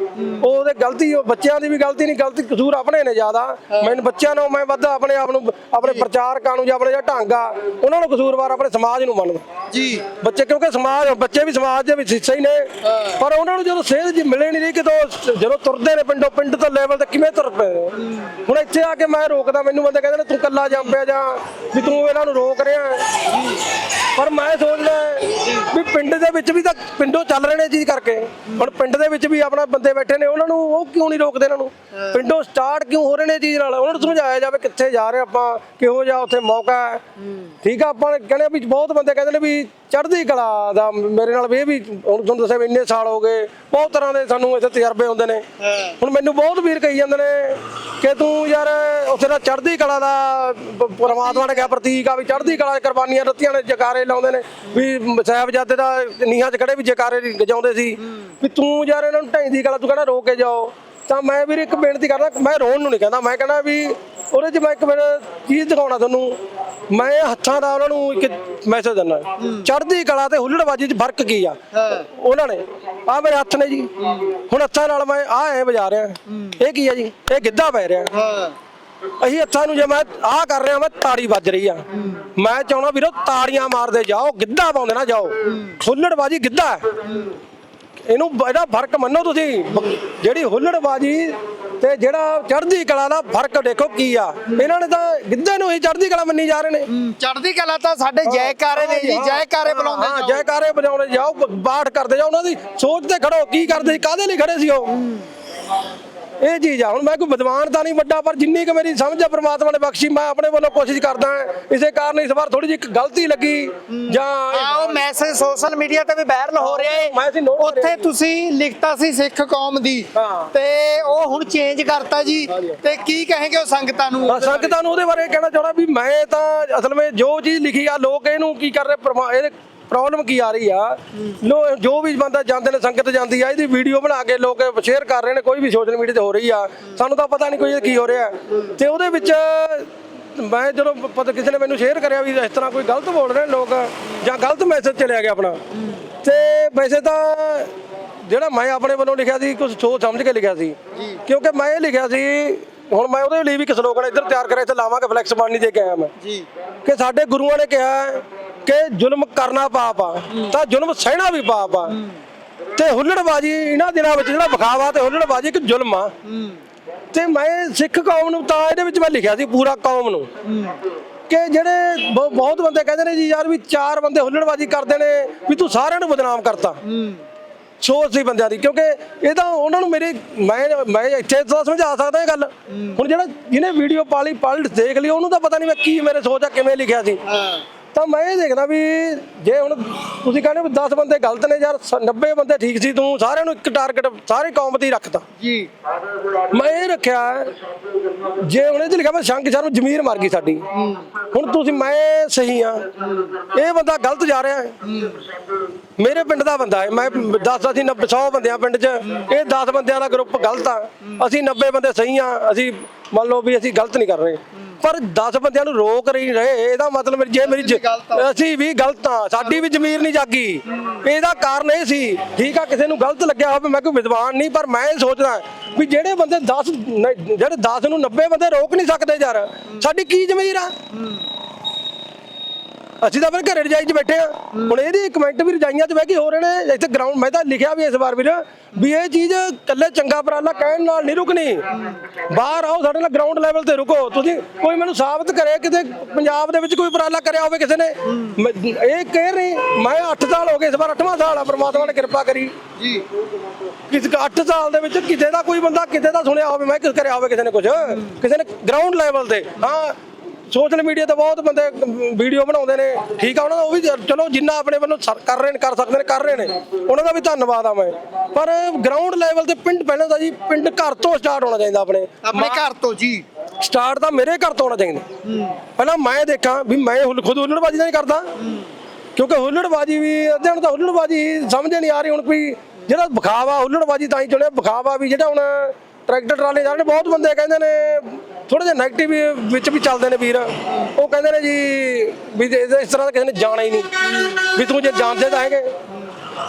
ਉਹ ਉਹਦੇ ਗਲਤੀ ਉਹ ਬੱਚਿਆਂ ਦੀ ਵੀ ਗਲਤੀ ਨਹੀਂ ਗਲਤੀ ਕਸੂਰ ਆਪਣੇ ਨੇ ਜ਼ਿਆਦਾ। ਮੈਨੂੰ ਬੱਚਿਆਂ ਨੂੰ ਮੈਂ ਵੱਧ ਆਪਣੇ ਆਪ ਨੂੰ ਆਪਣੇ ਪ੍ਰਚਾਰਕਾਂ ਨੂੰ ਜਾਂ ਆਪਣੇ ਜਿਹੜਾ ਢੰਗ ਆ ਉਹਨਾਂ ਨੂੰ ਕਸੂਰਵਾਰ ਆਪਣੇ ਸਮਾਜ ਨੂੰ ਮੰਨਦਾ। ਜੀ। ਬੱਚੇ ਕਿਉਂਕਿ ਸਮਾਜ ਬੱਚੇ ਵੀ ਸਮਾਜ ਦੇ ਵਿੱਚ ਹਿੱਸਾ ਹੀ ਨੇ। ਪਰ ਉਹਨਾਂ ਨੂੰ ਜਦੋਂ ਸੇਧ ਜੀ ਮਿਲੇ ਨਹੀਂ ਰਹੀ ਕਿਤੋਂ ਜਦੋਂ ਤੁਰਦੇ ਨੇ ਪਿੰਡੋਂ ਪਿੰਡ ਤੋਂ ਲੈਵਲ ਤੇ ਕਿਵੇਂ ਤੁਰ ਪਏ ਹੁਣ ਇੱਥੇ ਆ ਕੇ ਮੈਂ ਰੋਕਦਾ ਮੈਨੂੰ ਬੰਦੇ ਕਹਿੰਦੇ ਨੇ ਤੂੰ ਕੱਲਾ ਜੰਪਿਆ ਜਾਂ ਵੀ ਤੂੰ ਇਹਨਾਂ ਨੂੰ ਰੋਕ ਰਿਹਾ। ਪਰ ਮੈਂ ਸੋਚਦਾ ਵੀ ਪਿੰਡ ਦੇ ਵਿੱਚ ਵੀ ਤਾਂ ਪਿੰਡੋਂ ਚੱਲ ਰਹੇ ਨੇ ਚੀਜ਼ ਕਰਕੇ। ਹੁਣ ਪਿੰਡ ਦੇ ਵਿੱਚ ਵੀ ਆਪਣਾ ਬੰਦੇ ਬੈਠੇ ਨੇ ਉਹਨਾਂ ਨੂੰ ਉਹ ਕਿਉਂ ਨਹੀਂ ਰੋਕਦੇ ਇਹਨਾਂ ਨੂੰ? ਪਿੰਡੋਂ ਸਟਾਰਟ ਕਿਉਂ ਹੋ ਰਹੇ ਨੇ ਚੀਜ਼ ਨਾਲ? ਉਹਨਾਂ ਨੂੰ ਸਮਝਾਇਆ ਜਾਵੇ ਕਿੱਥੇ ਜਾ ਰਹੇ ਆਪਾਂ ਕਿਹੋ ਜਿਹਾ ਉੱਥੇ ਮੌਕਾ ਹੈ। ਠੀਕ ਆ ਆਪਾਂ ਕਹਿੰਦੇ ਵੀ ਬਹੁਤ ਬੰਦੇ ਕਹਿੰਦੇ ਨੇ ਵੀ ਚੜ੍ਹਦੀ ਕਲਾ ਦਾ ਮੇਰੇ ਨਾਲ ਵੀ ਇਹ ਵੀ ਹੁਣ ਤੁਹਾਨੂੰ ਦੱਸਿਆ ਵੀ ਇੰਨੇ ਸਾਲ ਹੋ ਗਏ ਬਹੁਤ ਤਰ੍ਹਾਂ ਦੇ ਸਾਨੂੰ ਇੱਥੇ ਤਜਰਬੇ ਹੁੰਦੇ ਨੇ। ਹੁਣ ਮੈਨੂੰ ਬਹੁਤ ਵੀਰ ਕਹੀ ਜਾਂਦੇ ਨੇ ਕਿ ਤੂੰ ਯਾਰ ਉੱਥੇ ਦਾ ਚੜ੍ਹਦੀ ਕਲਾ ਦਾ ਪਰਮਾਤਮਾ ਨੇ ਕਿਹਾ ਪ੍ਰਤੀਕ ਆ ਵੀ ਚੜ੍ਹਦੀ ਕਲਾ ਕੁਰਬਾਨੀਆਂ ਦਿੱਤੀਆਂ ਨੇ ਜਕਾਰੇ ਲਾਉਂਦੇ ਨੇ। ਵੀ ਸਾਹਿਬਜ਼ਾਦੇ ਦਾ ਨੀਹਾਂ 'ਚ ਖੜੇ ਵੀ ਜਕਾਰੇ ਗਜਾਉਂਦੇ ਸੀ। ਵੀ ਤੂੰ ਯਾਰ ਇਹਨਾਂ ਨੂੰ ਢੈਂਦੀ ਕਲਾ ਤੂੰ ਕਹਿੰਦਾ ਰੋਕ ਕੇ ਜਾਓ। ਤਾਂ ਮੈਂ ਵੀਰ ਇੱਕ ਬੇਨਤੀ ਕਰਦਾ ਮੈਂ ਰੋਣ ਨੂੰ ਨਹੀਂ ਕਹਿੰਦਾ ਮੈਂ ਕਹਿੰਦਾ ਵੀ ਉਹਦੇ 'ਚ ਮੈਂ ਇੱਕ ਮੇਰੇ ਚੀਜ਼ ਦਿਖਾਉਣਾ ਤੁਹਾਨੂੰ। ਮੈਂ ਹੱਥਾਂ ਦਾ ਉਹਨਾਂ ਨੂੰ ਇੱਕ ਮੈਸੇਜ ਦਿੰਦਾ। ਚੜ੍ਹਦੀ ਕਲਾ ਤੇ ਹੁੱਲੜਬਾਜੀ 'ਚ ਫ਼ਰਕ ਕੀ ਆ? ਉਹਨਾਂ ਨੇ ਆ ਮੇਰੇ ਹੱਥ ਨੇ ਜੀ। ਹੁਣ ਹੱਥਾਂ ਨਾਲ ਮੈਂ ਆ ਐ ਵਜਾ ਰਿਹਾ। ਇਹ ਕੀ ਆ ਜੀ? ਇਹ ਗਿੱਧਾ ਪੈ ਰਿਹਾ। ਅਸੀਂ ਹੱਥਾਂ ਨੂੰ ਜੇ ਮੈਂ ਆਹ ਕਰ ਰਿਹਾ ਮੈਂ ਤਾੜੀ ਵੱਜ ਰਹੀ ਆ। ਮੈਂ ਚਾਹਣਾ ਵੀਰੋ ਤਾੜੀਆਂ ਮਾਰਦੇ ਜਾਓ ਗਿੱਧਾ ਪਾਉਂਦੇ ਨਾ ਜਾਓ। ਹੁੱਲੜਬਾਜੀ ਗਿੱਧਾ ਹੈ। ਇਹਨੂੰ ਇਹਦਾ ਫ਼ਰਕ ਮੰਨੋ ਤੁਸੀਂ। ਜਿਹੜੀ ਹੁੱਲੜਬਾਜੀ ਤੇ ਜਿਹੜਾ ਚੜ੍ਹਦੀ ਕਲਾ ਦਾ ਫ਼ਰਕ ਦੇਖੋ ਕੀ ਆ। ਇਹਨਾਂ ਨੇ ਤਾਂ ਗਿੱਧੇ ਨੂੰ ਹੀ ਚੜ੍ਹਦੀ ਕਲਾ ਮੰਨੀ ਜਾ ਰਹੇ ਨੇ। ਚੜ੍ਹਦੀ ਕਲਾ ਤਾਂ ਸਾਡੇ ਜੈਕਾਰੇ ਨੇ ਜੀ ਜੈਕਾਰੇ ਬੁਲਾਉਂਦੇ ਹਾਂ। ਜੈਕਾਰੇ ਬਜਾਉਣੇ ਜਾਓ ਬਾਠ ਕਰਦੇ ਜਾਓ ਉਹਨਾਂ ਦੀ ਸੋਚ ਤੇ ਖੜੋ ਕੀ ਕਰਦੇ ਸੀ ਕਾਹਦੇ ਲਈ ਖੜੇ ਸੀ ਉਹ? ਇਹ ਚੀਜ਼ ਆ ਹੁਣ ਮੈਂ ਕੋਈ ਵਿਦਵਾਨ ਤਾਂ ਨਹੀਂ ਵੱਡਾ ਪਰ ਜਿੰਨੀ ਕੁ ਮੇਰੀ ਸਮਝ ਆ ਪ੍ਰਮਾਤਮਾ ਨੇ ਬਖਸ਼ੀ ਮੈਂ ਆਪਣੇ ਵੱਲੋਂ ਕੋਸ਼ਿਸ਼ ਕਰਦਾ ਇਸੇ ਕਾਰਨ ਇਸ ਵਾਰ ਥੋੜੀ ਜਿਹੀ ਇੱਕ ਗਲਤੀ ਲੱਗੀ ਜਾਂ ਆ ਉਹ ਮੈਸੇਜ ਸੋਸ਼ਲ ਮੀਡੀਆ ਤੇ ਵੀ ਵਾਇਰਲ ਹੋ ਰਿਹਾ ਏ ਉੱਥੇ। ਤੁਸੀਂ ਲਿਖਤਾ ਸੀ ਸਿੱਖ ਕੌਮ ਦੀ। ਤੇ ਉਹ ਹੁਣ ਚੇਂਜ ਕਰਤਾ ਜੀ ਤੇ ਕੀ ਕਹੇਗੇ ਉਹ ਸੰਗਤਾਂ ਨੂੰ ਸੰਗਤਾਂ ਨੂੰ ਉਹਦੇ ਬਾਰੇ ਕਹਿਣਾ ਚਾਹਣਾ ਵੀ ਮੈਂ ਤਾਂ ਅਸਲ ਵਿੱਚ ਜੋ ਚੀਜ਼ ਲਿਖੀ ਆ ਲੋਕ ਇਹਨੂੰ ਕੀ ਕਰ ਰਹੇ ਇਹਦੇ ਪ੍ਰੋਬਲਮ ਕੀ ਆ ਰਹੀ ਆ? ਲੋ ਜੋ ਵੀ ਬੰਦਾ ਜਾਂਦੇ ਨੇ ਸੰਗਤ ਜਾਂਦੀ ਆ ਇਹਦੀ ਵੀਡੀਓ ਬਣਾ ਕੇ ਲੋਕ ਸ਼ੇਅਰ ਕਰ ਰਹੇ ਨੇ ਕੋਈ ਵੀ ਸੋਸ਼ਲ ਮੀਡੀਆ ਤੇ ਹੋ ਰਹੀ ਆ। ਸਾਨੂੰ ਤਾਂ ਪਤਾ ਨਹੀਂ ਕੋਈ ਕੀ ਹੋ ਰਿਹਾ। ਤੇ ਉਹਦੇ ਵਿੱਚ ਮੈਂ ਜਦੋਂ ਪਤਾ ਕਿਸੇ ਨੇ ਮੈਨੂੰ ਸ਼ੇਅਰ ਕਰਿਆ ਵੀ ਇਸ ਤਰ੍ਹਾਂ ਕੋਈ ਗਲਤ ਬੋਲ ਰਹੇ ਲੋਕ ਜਾਂ ਗਲਤ ਮੈਸੇਜ ਚਲਿਆ ਗਿਆ ਆਪਣਾ। ਤੇ ਵੈਸੇ ਤਾਂ ਜਿਹੜਾ ਮੈਂ ਆਪਣੇ ਵੱਲੋਂ ਲਿਖਿਆ ਸੀ ਕੁਝ ਸੋਚ ਸਮਝ ਕੇ ਲਿਖਿਆ ਸੀ। ਕਿਉਂਕਿ ਮੈਂ ਇਹ ਲਿਖਿਆ ਸੀ ਹੁਣ ਮੈਂ ਉਹਦੇ ਲਈ ਵੀ ਇੱਕ ਸਲੋਗਨ ਇੱਧਰ ਤਿਆਰ ਕਰਿਆ ਇੱਥੇ ਲਾਵਾਂਗੇ ਫਲੈਕਸ ਬਾਣੀ ਦੇ ਕੇ ਆਇਆ ਮੈਂ। ਜੀ। ਕਿ ਸਾਡੇ ਗੁਰੂਆਂ ਨੇ ਕਿਹਾ ਹੈ ਕਿ ਜ਼ੁਲਮ ਕਰਨਾ ਪਾਪ ਆ, ਤਾਂ ਜ਼ੁਲਮ ਸਹਿਣਾ ਵੀ ਪਾਪ ਆ। ਤੇ ਹੁੱਲੜਬਾਜੀ ਇਹਨਾਂ ਦਿਨਾਂ ਵਿੱਚ ਜਿਹੜਾ ਵਿਖਾਵਾ ਤੇ ਹੁੱਲੜਬਾਜੀ ਇੱਕ ਜ਼ੁਲਮ ਆ। ਤੇ ਮੈਂ ਸਿੱਖ ਕੌਮ ਨੂੰ ਤਾਂ ਇਹਦੇ ਵਿੱਚ ਮੈਂ ਲਿਖਿਆ ਸੀ ਪੂਰਾ ਕੌਮ ਨੂੰ। ਕਿ ਜਿਹੜੇ ਬਹੁਤ ਬੰਦੇ ਕਹਿੰਦੇ ਨੇ ਜੀ ਯਾਰ ਵੀ ਚਾਰ ਬੰਦੇ ਹੁੱਲੜਬਾਜੀ ਕਰਦੇ ਨੇ, ਵੀ ਤੂੰ ਸਾਰਿਆਂ ਨੂੰ ਬਦਨਾਮ ਕਰਤਾ। ਸੋਚ ਸੀ ਬੰਦਿਆਂ ਦੀ, ਕਿਉਂਕਿ ਇਹ ਤਾਂ ਉਹਨਾਂ ਨੂੰ ਮੇਰੇ, ਮੈਂ ਮੈਂ ਇੱਥੇ ਤਾਂ ਸਮਝਾ ਸਕਦਾ ਇਹ ਗੱਲ। ਹੁਣ ਜਿਹੜਾ ਜਿਹਨੇ ਵੀਡੀਓ ਪਾਲੀ, ਪਲਟ ਦੇਖ ਲਈ, ਉਹਨੂੰ ਤਾਂ ਪਤਾ ਨਹੀਂ ਮੈਂ ਕੀ ਮੇਰੇ ਸੋਚ ਆ, ਕਿਵੇਂ ਲਿਖਿਆ ਸੀ। ਤਾਂ ਮੈਂ ਇਹ ਦੇਖਦਾ ਵੀ ਜੇ ਹੁਣ ਤੁਸੀਂ ਕਹਿੰਦੇ ਵੀ 10 ਬੰਦੇ ਗਲਤ ਨੇ ਯਾਰ ਸ- 90 ਬੰਦੇ ਠੀਕ ਸੀ ਤੂੰ ਸਾਰਿਆਂ ਨੂੰ ਇੱਕ ਟਾਰਗੇਟ ਸਾਰੇ ਕੌਮ ਤੇ ਹੀ ਰੱਖਤਾ। ਜੀ। ਮੈਂ ਇਹ ਰੱਖਿਆ ਜੇ ਹੁਣ ਇਹ 'ਚ ਲਿਖਿਆ ਮੈਂ ਸ਼ੰਕ ਸ਼ਰਮ ਜ਼ਮੀਰ ਮਰ ਗਈ ਸਾਡੀ। ਹੁਣ ਤੁਸੀਂ ਮੈਂ ਸਹੀ ਆ। ਇਹ ਬੰਦਾ ਗਲਤ ਜਾ ਰਿਹਾ ਹੈ। ਮੇਰੇ ਪਿੰਡ ਦਾ ਬੰਦਾ ਹੈ। ਮੈਂ 10 ਅਸੀਂ 90 100 ਬੰਦਿਆਂ ਪਿੰਡ 'ਚ ਇਹ 10 ਬੰਦਿਆਂ ਦਾ ਗਰੁੱਪ ਗਲਤ ਆ। ਅਸੀਂ 90 ਬੰਦੇ ਸਹੀ ਆ ਅਸੀਂ ਮੰਨ ਲਓ ਵੀ ਅਸੀਂ ਗਲਤ ਨਹੀਂ ਕਰ ਰਹੇ। ਪਰ 10 ਬੰਦਿਆਂ ਨੂੰ ਰੋਕ ਰਹੀ ਰਹੇ। ਇਹਦਾ ਮਤਲਬ ਜੇ ਮੇਰੀ ਜ- ਅਸੀਂ ਵੀ ਗਲਤ ਆ। ਸਾਡੀ ਵੀ ਜ਼ਮੀਰ ਨਹੀਂ ਜਾਗੀ। ਇਹਦਾ ਕਾਰਨ ਇਹ ਸੀ ਠੀਕ ਆ ਕਿਸੇ ਨੂੰ ਗਲਤ ਲੱਗਿਆ ਹੋਵੇ ਮੈਂ ਕੋਈ ਵਿਦਵਾਨ ਨਹੀਂ ਪਰ ਮੈਂ ਇਹ ਸੋਚਦਾ ਵੀ ਜਿਹੜੇ ਬੰਦੇ 10 ਜਿਹੜੇ 10 ਨੂੰ 90 ਬੰਦੇ ਰੋਕ ਨਹੀਂ ਸਕਦੇ ਯਾਰ ਸਾਡੀ ਕੀ ਜ਼ਮੀਰ ਆ? ਅਸੀਂ ਤਾਂ ਫਿਰ ਘਰੇ ਰਜਾਈ 'ਚ ਬੈਠੇ ਆ ਹੁਣ ਇਹਦੀ ਕਮੈਂਟ ਵੀ ਰਜਾਈਆਂ 'ਚ ਬਹਿ ਕੇ ਹੋ ਰਹੇ ਨੇ ਇੱਥੇ ਗਰਾਊਂਡ ਮੈਂ ਤਾਂ ਲਿਖਿਆ ਵੀ ਇਸ ਵਾਰ ਵੀਰ ਵੀ ਇਹ ਚੀਜ਼ ਕੱਲੇ ਚੰਗਾ ਉਪਰਾਲਾ ਕਹਿਣ ਨਾਲ ਨਹੀਂ ਰੁਕਣੀ। ਬਾਹਰ ਆਓ ਸਾਡੇ ਨਾਲ ਗਰਾਊਂਡ ਲੈਵਲ ਤੇ ਰੁਕੋ। ਤੁਸੀਂ ਕੋਈ ਮੈਨੂੰ ਸਾਬਤ ਕਰੇ ਕਿਤੇ ਪੰਜਾਬ ਦੇ ਵਿੱਚ ਕੋਈ ਉਪਰਾਲਾ ਕਰਿਆ ਹੋਵੇ ਕਿਸੇ ਨੇ? ਮੈਂ- ਇਹ ਕਹਿ ਰਹੀ ਮੈਂ 8 ਸਾਲ ਹੋ ਗਏ ਇਸ ਵਾਰ 8ਵਾਂ ਸਾਲ ਆ ਪ੍ਰਮਾਤਮਾ ਨੇ ਕਿਰਪਾ ਕਰੀ। ਜੀ। ਕਿਸ 8 ਸਾਲ ਦੇ ਵਿੱਚ ਕਿਤੇ ਦਾ ਕੋਈ ਬੰਦਾ ਕਿਤੇ ਦਾ ਸੁਣਿਆ ਹੋਵੇ ਮੈਂ ਕਿਸ ਕਰਿਆ ਹੋਵੇ ਕਿਸੇ ਨੇ ਕੁਝ ਕਿਸੇ ਨੇ ਗਰਾਊਂਡ ਲੈਵਲ ਤੇ। ਹਾਂ ਸੋਸ਼ਲ ਮੀਡੀਆ ਤੇ ਬਹੁਤ ਬੰਦੇ ਵੀਡੀਓ ਬਣਾਉਂਦੇ ਨੇ। ਠੀਕ ਆ ਉਹਨਾਂ ਦਾ ਉਹ ਵੀ ਚਲੋ ਜਿੰਨਾ ਆਪਣੇ ਵੱਲੋਂ ਕਰ ਰਹੇ ਨੇ ਕਰ ਸਕਦੇ ਨੇ ਕਰ ਰਹੇ ਨੇ। ਉਹਨਾਂ ਦਾ ਵੀ ਧੰਨਵਾਦ ਆ ਮੈਂ। ਪਰ ਗਰਾਊਂਡ ਲੈਵਲ ਤੇ ਪਿੰਡ ਪਹਿਲਾਂ ਤਾਂ ਜੀ ਪਿੰਡ ਘਰ ਤੋਂ ਸਟਾਰਟ ਹੋਣਾ ਚਾਹੀਦਾ ਆਪਣੇ। ਆਪਣੇ ਘਰ ਤੋਂ ਜੀ। ਸਟਾਰਟ ਤਾਂ ਮੇਰੇ ਘਰ ਤੋਂ ਹੋਣਾ ਚਾਹੀਦਾ। ਪਹਿਲਾਂ ਮੈਂ ਦੇਖਾਂ ਵੀ ਮੈਂ ਖੁਦ ਹੁੱਲੜਬਾਜੀ ਨਹੀਂ ਕਰਦਾ। ਕਿਉਂਕਿ ਹੁੱਲੜਬਾਜੀ ਵੀ ਅੱਧਿਆਂ ਨੂੰ ਤਾਂ ਹੁੱਲੜਬਾਜੀ ਸਮਝ ਨਹੀਂ ਆ ਰਹੀ ਹੁਣ ਕੋਈ ਜਿਹੜਾ ਵਿਖਾਵਾ ਹੁੱਲੜਬਾਜੀ ਤਾਂ ਹੀ ਚੁਣਿਆ। ਵਿਖਾਵਾ ਵੀ ਜਿਹੜਾ ਹੁਣ ਟਰੈਕਟਰ ਟਰਾਲੇ ਜਾਂਦੇ ਬਹੁਤ ਬੰਦੇ ਕਹਿੰਦੇ ਨੇ ਥੋੜੇ ਜਿਹਾ 네ਗੇਟਿਵ ਵਿੱਚ ਵੀ ਚੱਲਦੇ ਨੇ ਵੀਰ। ਉਹ ਕਹਿੰਦੇ ਨੇ ਜੀ ਵੀ ਇਸ ਤਰ੍ਹਾਂ ਦਾ ਕਿਸੇ ਨੇ ਜਾਣਾ ਹੀ ਨਹੀਂ। ਵੀ ਤੂੰ ਜੇ ਜਾਣਦੇ ਤਾਂ ਹੈਗੇ।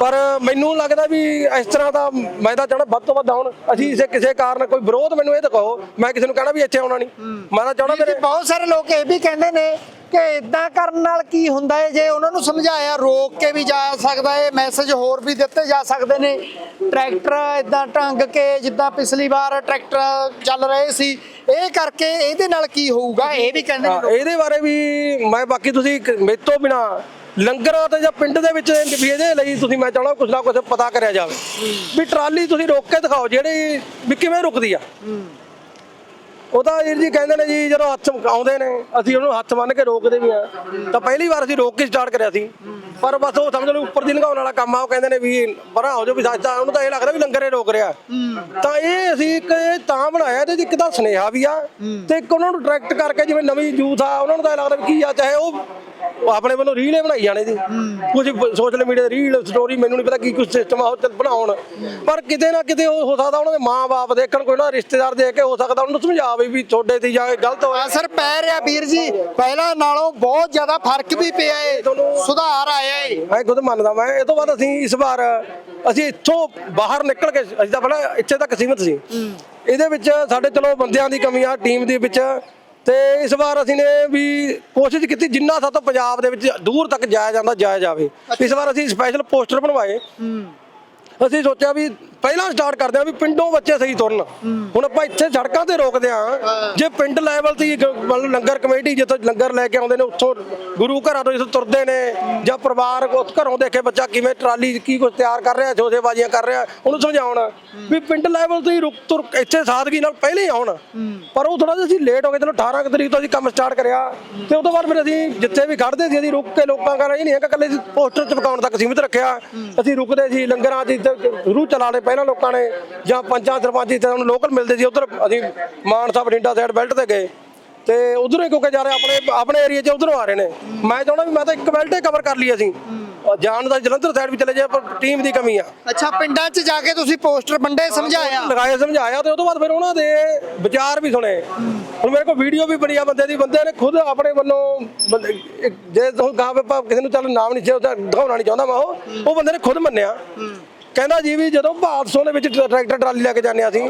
ਪਰ ਮੈਨੂੰ ਲੱਗਦਾ ਵੀ ਇਸ ਤਰ੍ਹਾਂ ਦਾ ਮੈਂ ਤਾਂ ਚਾਹਣਾ ਵੱਧ ਤੋਂ ਵੱਧ ਆਉਣ। ਅਸੀਂ ਇਸੇ ਕਿਸੇ ਕਾਰਨ ਕੋਈ ਵਿਰੋਧ ਮੈਨੂੰ ਇਹ ਦਿਖਾਓ। ਮੈਂ ਕਿਸੇ ਨੂੰ ਕਹਿਣਾ ਵੀ ਇੱਥੇ ਆਉਣਾ ਨਹੀਂ। ਮੈਂ ਤਾਂ ਚਾਹਣਾ ਮੇਰੇ ਬਹੁਤ ਸਾਰੇ ਲੋਕ ਇਹ ਵੀ ਕਹਿੰਦੇ ਨੇ ਕਿ ਇਦਾਂ ਕਰਨ ਨਾਲ ਕੀ ਹੁੰਦਾ ਹੈ ਜੇ ਉਹਨਾਂ ਨੂੰ ਸਮਝਾਇਆ ਰੋਕ ਕੇ ਵੀ ਜਾ ਸਕਦਾ ਹੈ ਮੈਸੇਜ ਹੋਰ ਵੀ ਦਿੱਤੇ ਜਾ ਸਕਦੇ ਨੇ। ਟਰੈਕਟਰ ਇਦਾਂ ਢੰਗ ਕੇ ਜਿੱਦਾਂ ਪਿਛਲੀ ਵਾਰ ਟਰੈਕਟਰ ਚੱਲ ਰਹੇ ਸੀ ਇਹ ਕਰਕੇ ਇਹਦੇ ਨਾਲ ਕੀ ਹੋਊਗਾ? ਇਹ ਵੀ ਕਹਿੰਦੇ ਨੇ। ਇਹਦੇ ਬਾਰੇ ਵੀ ਮੈਂ ਬਾਕੀ ਤੁਸੀਂ ਮੇਰੇ ਤੋਂ ਬਿਨਾ ਲੰਗਰਾਂ ਤੇ ਜਾਂ ਪਿੰਡ ਦੇ ਵਿੱਚ ਵੀ ਇਹਦੇ ਲਈ ਤੁਸੀਂ ਮੈਂ ਚਾਹਣਾ ਕੁਛ ਨਾ ਕੁਛ ਪਤਾ ਕਰਿਆ ਜਾਵੇ। ਵੀ ਟਰਾਲੀ ਤੁਸੀਂ ਰੋਕ ਕੇ ਦਿਖਾਓ ਜਿਹੜੀ ਵੀ ਕਿਵੇਂ ਰੁਕਦੀ ਆ। ਉਹਦਾ ਵੀਰ ਜੀ ਕਹਿੰਦੇ ਨੇ ਜੀ ਜਦੋਂ ਹੱਥ ਆਉਂਦੇ ਨੇ ਅਸੀਂ ਉਹਨੂੰ ਹੱਥ ਬੰਨ ਕੇ ਰੋਕਦੇ ਵੀ ਆ। ਤਾਂ ਪਹਿਲੀ ਵਾਰ ਅਸੀਂ ਰੋਕ ਕੇ ਸਟਾਰਟ ਕਰਿਆ ਸੀ। ਪਰ ਬਸ ਉਹ ਸਮਝ ਲਓ ਉੱਪਰ ਦੀ ਲੰਘਾਉਣ ਵਾਲਾ ਕੰਮ ਆ ਉਹ ਕਹਿੰਦੇ ਨੇ ਵੀ ਬੜਾ ਹੋ ਜਾਓ ਵੀ ਸੱਚ ਤਾਂ ਉਹਨੂੰ ਤਾਂ ਇਹ ਲੱਗਦਾ ਵੀ ਲੰਗਰੇ ਰੋਕ ਰਿਹਾ। ਤਾਂ ਇਹ ਅਸੀਂ ਇੱਕ ਤਾਂ ਬਣਾਇਆ ਤੇ ਇੱਕ ਤਾਂ ਸੁਨੇਹਾ ਵੀ ਆ ਤੇ ਇੱਕ ਉਹਨਾਂ ਨੂੰ ਡਾਇਰੈਕਟ ਕਰਕੇ ਜਿਵੇਂ ਨਵੀਂ ਯੂਥ ਆ ਉਹਨਾਂ ਨੂੰ ਤਾਂ ਇਹ ਲੱਗਦਾ ਵੀ ਕੀ ਆ ਚਾਹੇ ਉਹ ਉਹ ਆਪਣੇ ਵੱਲੋਂ ਰੀਲ ਹੀ ਬਣਾਈ ਜਾਣੇ ਦੀ ਕੁਝ ਸੋਸ਼ਲ ਮੀਡੀਆ ਰੀਲ ਸਟੋਰੀ ਮੈਨੂੰ ਨਹੀਂ ਪਤਾ ਕੀ ਕੁਝ ਸਿਸਟਮ ਆ ਉਹ ਬਣਾਉਣ। ਪਰ ਕਿਤੇ ਨਾ ਕਿਤੇ ਉਹ ਹੋ ਸਕਦਾ ਉਹਨਾਂ ਦੇ ਮਾਂ-ਬਾਪ ਦੇਖਣ ਕੋਈ ਨਾ ਰਿਸ਼ਤੇਦਾਰ ਦੇਖ ਕੇ ਹੋ ਸਕਦਾ ਉਹਨਾਂ ਸਮਝਾਵੇ ਵੀ ਤੁਹਾਡੇ ਤੇ ਜਾਂ ਗਲਤ ਹੋਇਆ। ਅਸਰ ਪੈ ਰਿਹਾ ਵੀਰ ਜੀ। ਪਹਿਲਾਂ ਨਾਲੋਂ ਬਹੁਤ ਜ਼ਿਆਦਾ ਫ਼ਰਕ ਵੀ ਪਿਆ ਏ। ਸੁਧਾਰ ਆਇਆ ਏ। ਮੈਂ ਖੁਦ ਮੰਨਦਾ ਮੈਂ ਇਹ ਤੋਂ ਬਾਅਦ ਅਸੀਂ ਇਸ ਵਾਰ ਅਸੀਂ ਇੱਥੋਂ ਬਾਹਰ ਨਿਕਲ ਕੇ ਅਸੀਂ ਤਾਂ ਪਹਿਲਾਂ ਇੱਥੇ ਤੱਕ ਸੀਮਿਤ ਸੀ। ਇਹਦੇ ਵਿੱਚ ਸਾਡੇ ਚਲੋ ਬੰਦਿਆਂ ਦੀ ਕਮੀ ਆ ਟੀਮ ਦੇ ਵਿੱਚ ਤੇ ਇਸ ਵਾਰ ਅਸੀਂ ਨੇ ਵੀ ਕੋਸ਼ਿਸ਼ ਕੀਤੀ ਜਿੰਨਾ ਸਾਤੋਂ ਪੰਜਾਬ ਦੇ ਵਿੱਚ ਦੂਰ ਤੱਕ ਜਾਇਆ ਜਾਂਦਾ ਜਾਇਆ ਜਾਵੇ। ਇਸ ਵਾਰ ਅਸੀਂ ਸਪੈਸ਼ਲ ਪੋਸਟਰ ਬਣਵਾਏ। ਅਸੀਂ ਸੋਚਿਆ ਵੀ ਪਹਿਲਾਂ ਸਟਾਰਟ ਕਰਦੇ ਆ ਵੀ ਪਿੰਡੋਂ ਬੱਚੇ ਸਹੀ ਤੁਰਨ। ਹੁਣ ਆਪਾਂ ਇੱਥੇ ਸੜਕਾਂ ਤੇ ਰੋਕਦੇ ਆ। ਜੇ ਪਿੰਡ ਲੈਵਲ ਤੇ ਲਓ ਲੰਗਰ ਕਮੇਟੀ ਜਿੱਥੋਂ ਲੰਗਰ ਲੈ ਕੇ ਆਉਂਦੇ ਨੇ ਉੱਥੋਂ ਗੁਰੂ ਘਰਾਂ ਤੋਂ ਜਿੱਥੋਂ ਤੁਰਦੇ ਨੇ ਜਾਂ ਪਰਿਵਾਰ ਕੋ ਘਰੋਂ ਦੇਖੇ ਬੱਚਾ ਕਿਵੇਂ ਟਰਾਲੀ ਕੀ ਕੁਝ ਤਿਆਰ ਕਰ ਰਿਹਾ ਛੋਸੇਬਾਜ਼ੀਆਂ ਕਰ ਰਿਹਾ ਉਹਨੂੰ ਸਮਝਾਉਣ। ਵੀ ਪਿੰਡ ਲੈਵਲ ਤੇ ਹੀ ਰੁਕ ਤੁਰ ਇੱਥੇ ਸਾਦਗੀ ਨਾਲ ਪਹਿਲੇ ਆਉਣ। ਪਰ ਉਹ ਥੋੜਾ ਜਿਹਾ ਅਸੀਂ ਲੇਟ ਹੋ ਗਏ ਚਲੋ 18 ਕੁ ਤਰੀਕ ਤੋਂ ਅਸੀਂ ਕੰਮ ਸਟਾਰਟ ਕਰਿਆ। ਤੇ ਉਸ ਤੋਂ ਬਾਅਦ ਫਿਰ ਅਸੀਂ ਜਿੱਥੇ ਵੀ ਖੜਦੇ ਸੀ ਅਸੀਂ ਰੁਕ ਕੇ ਲੋਕਾਂ ਕਰ ਇਹ ਨਹੀਂ ਹੈਗਾ ਇਕੱਲੇ ਪੋਸਟਰ ਚਪਕਾਉਣ ਤੱਕ ਸੀਮਿਤ ਰੱਖਿਆ। ਅਸੀਂ ਰੁਕਦੇ ਸੀ ਲੰਗਰਾਂ 'ਚ ਇੱਥੇ ਰੂ ਚਲਾਣੇ ਪਹਿਲਾਂ ਲੋਕਾਂ ਨੇ ਜਾਂ ਪੰਚਾਂ ਸਰਪੰਚ ਇੱਥੇ ਸਾਨੂੰ ਲੋਕਲ ਮਿਲਦੇ ਸੀ ਉਧਰ ਅਸੀਂ ਮਾਨਸਾ ਬਠਿੰਡਾ ਸਾਈਡ ਬੈਲਟ ਤੇ ਗਏ। ਤੇ ਉਧਰੋਂ ਹੀ ਕਿਉਂਕਿ ਜਾ ਰਹੇ ਆਪਣੇ ਆਪਣੇ ਏਰੀਆ 'ਚ ਉਧਰੋਂ ਆ ਰਹੇ ਨੇ। ਮੈਂ ਚਾਹੁੰਦਾ ਵੀ ਮੈਂ ਤਾਂ ਇੱਕ ਬੈਲਟ ਹੀ ਕਵਰ ਕਰ ਲਈ ਅਸੀਂ। ਜਾਣ ਦਾ ਜਲੰਧਰ ਸਾਈਡ ਵੀ ਚਲੇ ਜਾਏ ਪਰ ਟੀਮ ਦੀ ਕਮੀ ਆ। ਅੱਛਾ ਪਿੰਡਾਂ 'ਚ ਜਾ ਕੇ ਤੁਸੀਂ ਪੋਸਟਰ ਵੰਡੇ ਸਮਝਾਇਆ? ਲਗਾਏ ਸਮਝਾਇਆ ਤੇ ਉਸ ਤੋਂ ਬਾਅਦ ਫਿਰ ਉਹਨਾਂ ਦੇ ਵਿਚਾਰ ਵੀ ਸੁਣੇ। ਹੁਣ ਮੇਰੇ ਕੋਲ ਵੀਡੀਓ ਵੀ ਬਣੀ ਆ ਬੰਦੇ ਦੀ। ਬੰਦੇ ਨੇ ਖੁਦ ਆਪਣੇ ਵੱਲੋਂ ਜੇ ਤੁਸੀਂ ਗਾਂ ਆਪਾਂ ਕਿਸੇ ਨੂੰ ਚੱਲ ਨਾਮ ਨਹੀਂ ਚਾਹੁੰਦਾ ਦਿਖਾਉਣਾ ਨਹੀਂ ਚਾਹੁੰਦਾ ਮੈਂ ਉਹ ਉਹ ਬੰਦੇ ਨੇ ਖੁਦ ਮੰਨਿਆ। ਕਹਿੰਦਾ ਜੀ ਵੀ ਜਦੋਂ ਭਾਦਸੋਂ ਦੇ ਵਿੱਚ ਟਰੈਕਟਰ ਟਰਾਲੀ ਲੈ ਕੇ ਜਾਂਦੇ ਹਾਂ ਅਸੀਂ,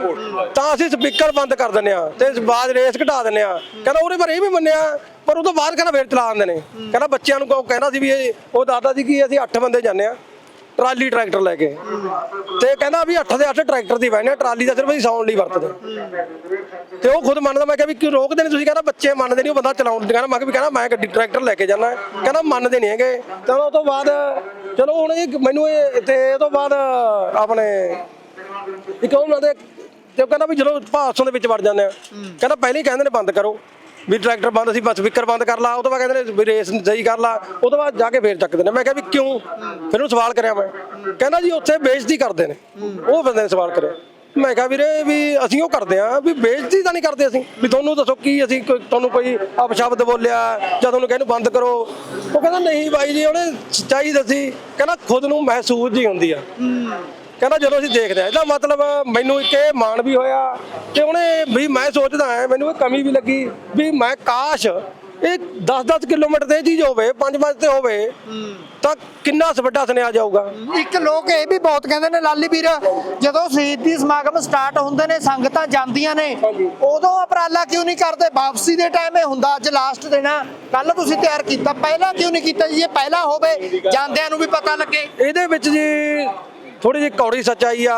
ਤਾਂ ਅਸੀਂ ਸਪੀਕਰ ਬੰਦ ਕਰ ਦਿੰਦੇ ਆ ਤੇ ਬਾਅਦ ਰੇਸ ਘਟਾ ਦਿੰਦੇ ਆ ਕਹਿੰਦਾ ਉਹਦੇ ਪਰ ਇਹ ਵੀ ਮੰਨਿਆ, ਪਰ ਉਹ ਤੋਂ ਬਾਅਦ ਕਹਿੰਦਾ ਫੇਰ ਚਲਾ ਦਿੰਦੇ ਨੇ। ਕਹਿੰਦਾ ਬੱਚਿਆਂ ਨੂੰ ਕਹਿੰਦਾ ਸੀ ਵੀ ਇਹ, ਉਹ ਦਾਦਾ ਜੀ ਕੀ ਅਸੀਂ 8 ਬੰਦੇ ਜਾਂਦੇ ਆ ਟਰਾਲੀ ਟਰੈਕਟਰ ਲੈ ਕੇ। ਤੇ ਕਹਿੰਦਾ ਵੀ 8 ਦੇ 8 ਟਰੈਕਟਰ ਦੀ ਬੈਠਨੇ ਟਰਾਲੀ ਦਾ ਸਿਰਫ ਅਸੀਂ ਸਾਊਂਡ ਲਈ ਵਰਤਦੇ। ਤੇ ਉਹ ਖੁਦ ਮੰਨਦਾ, ਮੈਂ ਕਿਹਾ ਵੀ ਕਿਉਂ ਰੋਕਦੇ ਨਹੀਂ ਤੁਸੀਂ? ਕਹਿੰਦਾ ਬੱਚੇ ਮੰਨਦੇ ਨਹੀਂ, ਉਹ ਬੰਦਾ ਚਲਾਉਣ ਕਹਿੰਦਾ, ਮੈਂ ਕਿਹਾ ਵੀ ਕਹਿੰਦਾ, ਮੈਂ ਗੱਡੀ ਟਰੈਕਟਰ ਲੈ ਕੇ ਜਾਣਾ ਕਹਿੰਦਾ ਮੰਨਦੇ ਨਹੀਂ ਹੈਗੇ। ਤੇ ਉਹ ਤੋਂ ਬਾਅਦ, ਚਲੋ ਹੁਣ ਇਹ ਮੈਨੂੰ ਇਹ ਤੇ ਉਹ ਤੋਂ ਬਾਅਦ ਆਪਣੇ ਇੱਕ ਉਹਨਾਂ ਦੇ ਤੇ ਉਹ ਕਹਿੰਦਾ ਵੀ ਜਦੋਂ ਭਾਸੋਂ ਦੇ ਵਿੱਚ ਵੜ ਜਾਂਦੇ ਆ, ਕਹਿੰਦਾ ਪਹਿਲਾਂ ਹੀ ਕਹਿੰਦੇ ਨੇ ਬੰਦ ਕਰੋ। ਵੀ ਟਰੈਕਟਰ ਬੰਦ, ਅਸੀਂ ਬਸ ਸਪੀਕਰ ਬੰਦ ਕਰ ਲਾ, ਉਹ ਤੋਂ ਬਾਅਦ ਕਹਿੰਦੇ ਨੇ ਵੀ ਰੇਸ ਸਹੀ ਕਰ ਲਾ, ਉਹ ਤੋਂ ਬਾਅਦ ਜਾ ਕੇ ਫੇਰ ਚੱਕਦੇ ਨੇ। ਮੈਂ ਕਿਹਾ ਵੀ ਕਿਉਂ? ਫਿਰ ਉਹਨੂੰ ਸਵਾਲ ਕਰਿਆ ਮੈਂ। ਕਹਿੰਦਾ ਜੀ ਉੱਥੇ ਬੇਇੱਜ਼ਤੀ ਕਰਦੇ ਨੇ। ਉਹ ਬੰਦੇ ਨੇ ਸਵਾਲ ਕਰਿਆ। ਮੈਂ ਕਿਹਾ ਵੀਰੇ ਵੀ ਅਸੀਂ ਉਹ ਕਰਦੇ ਆ ਵੀ ਬੇਇੱਜ਼ਤੀ ਤਾਂ ਨਹੀਂ ਕਰਦੇ ਅਸੀਂ। ਵੀ ਤੁਹਾਨੂੰ ਦੱਸੋ ਕੀ ਅਸੀਂ ਕੋਈ- ਤੁਹਾਨੂੰ ਕੋਈ ਅਪਸ਼ਬਦ ਬੋਲਿਆ ਜਾਂ ਤੁਹਾਨੂੰ ਕਹਿੰਦੇ ਬੰਦ ਕਰੋ। ਉਹ ਕਹਿੰਦਾ, ਨਹੀਂ ਬਾਈ ਜੀ, ਉਹਨੇ ਸੱਚਾਈ ਦੱਸੀ। ਕਹਿੰਦਾ, ਖੁਦ ਨੂੰ ਮਹਿਸੂਸ ਜੀ ਹੁੰਦੀ ਆ। ਕਹਿੰਦਾ ਜਦੋਂ ਅਸੀਂ ਦੇਖਦੇ ਆ ਇਹਦਾ ਮਤਲਬ ਮੈਨੂੰ ਇੱਕ ਇਹ ਮਾਣ ਵੀ ਹੋਇਆ ਤੇ ਉਹਨੇ ਵੀ ਮੈਂ ਸੋਚਦਾ ਹਾਂ ਮੈਨੂੰ ਇਹ ਕਮੀ ਵੀ ਲੱਗੀ ਵੀ ਮੈਂ ਕਾਸ਼ ਇਹ 10-10 ਕਿਲੋਮੀਟਰ ਤੇ ਚੀਜ਼ ਹੋਵੇ 5-5 ਤੇ ਹੋਵੇ ਤਾਂ ਕਿੰਨਾ ਵੱਡਾ ਸੁਨੇਹਾ ਜਾਊਗਾ? ਇੱਕ ਲੋਕ ਇਹ ਵੀ ਬਹੁਤ ਕਹਿੰਦੇ ਨੇ ਲਾਲੀ ਵੀਰ ਜਦੋਂ ਸ਼ਹੀਦੀ ਸਮਾਗਮ ਸਟਾਰਟ ਹੁੰਦੇ ਨੇ ਸੰਗਤਾਂ ਜਾਂਦੀਆਂ ਨੇ ਉਦੋਂ ਉਪਰਾਲਾ ਕਿਉਂ ਨਹੀਂ ਕਰਦੇ? ਵਾਪਸੀ ਦੇ ਟਾਈਮ ਇਹ ਹੁੰਦਾ ਅੱਜ ਲਾਸਟ ਆ ਕੱਲ ਤੁਸੀਂ ਤਿਆਰ ਕੀਤਾ ਪਹਿਲਾਂ ਕਿਉਂ ਨਹੀਂ ਕੀਤਾ ਜੀ? ਇਹ ਪਹਿਲਾਂ ਹੋਵੇ ਜਾਂਦਿਆਂ ਨੂੰ ਵੀ ਪਤਾ ਲੱਗੇ। ਇਹਦੇ ਵਿੱਚ ਜੀ ਥੋੜੀ ਜਿਹੀ ਕੌੜੀ ਸੱਚਾਈ ਆ।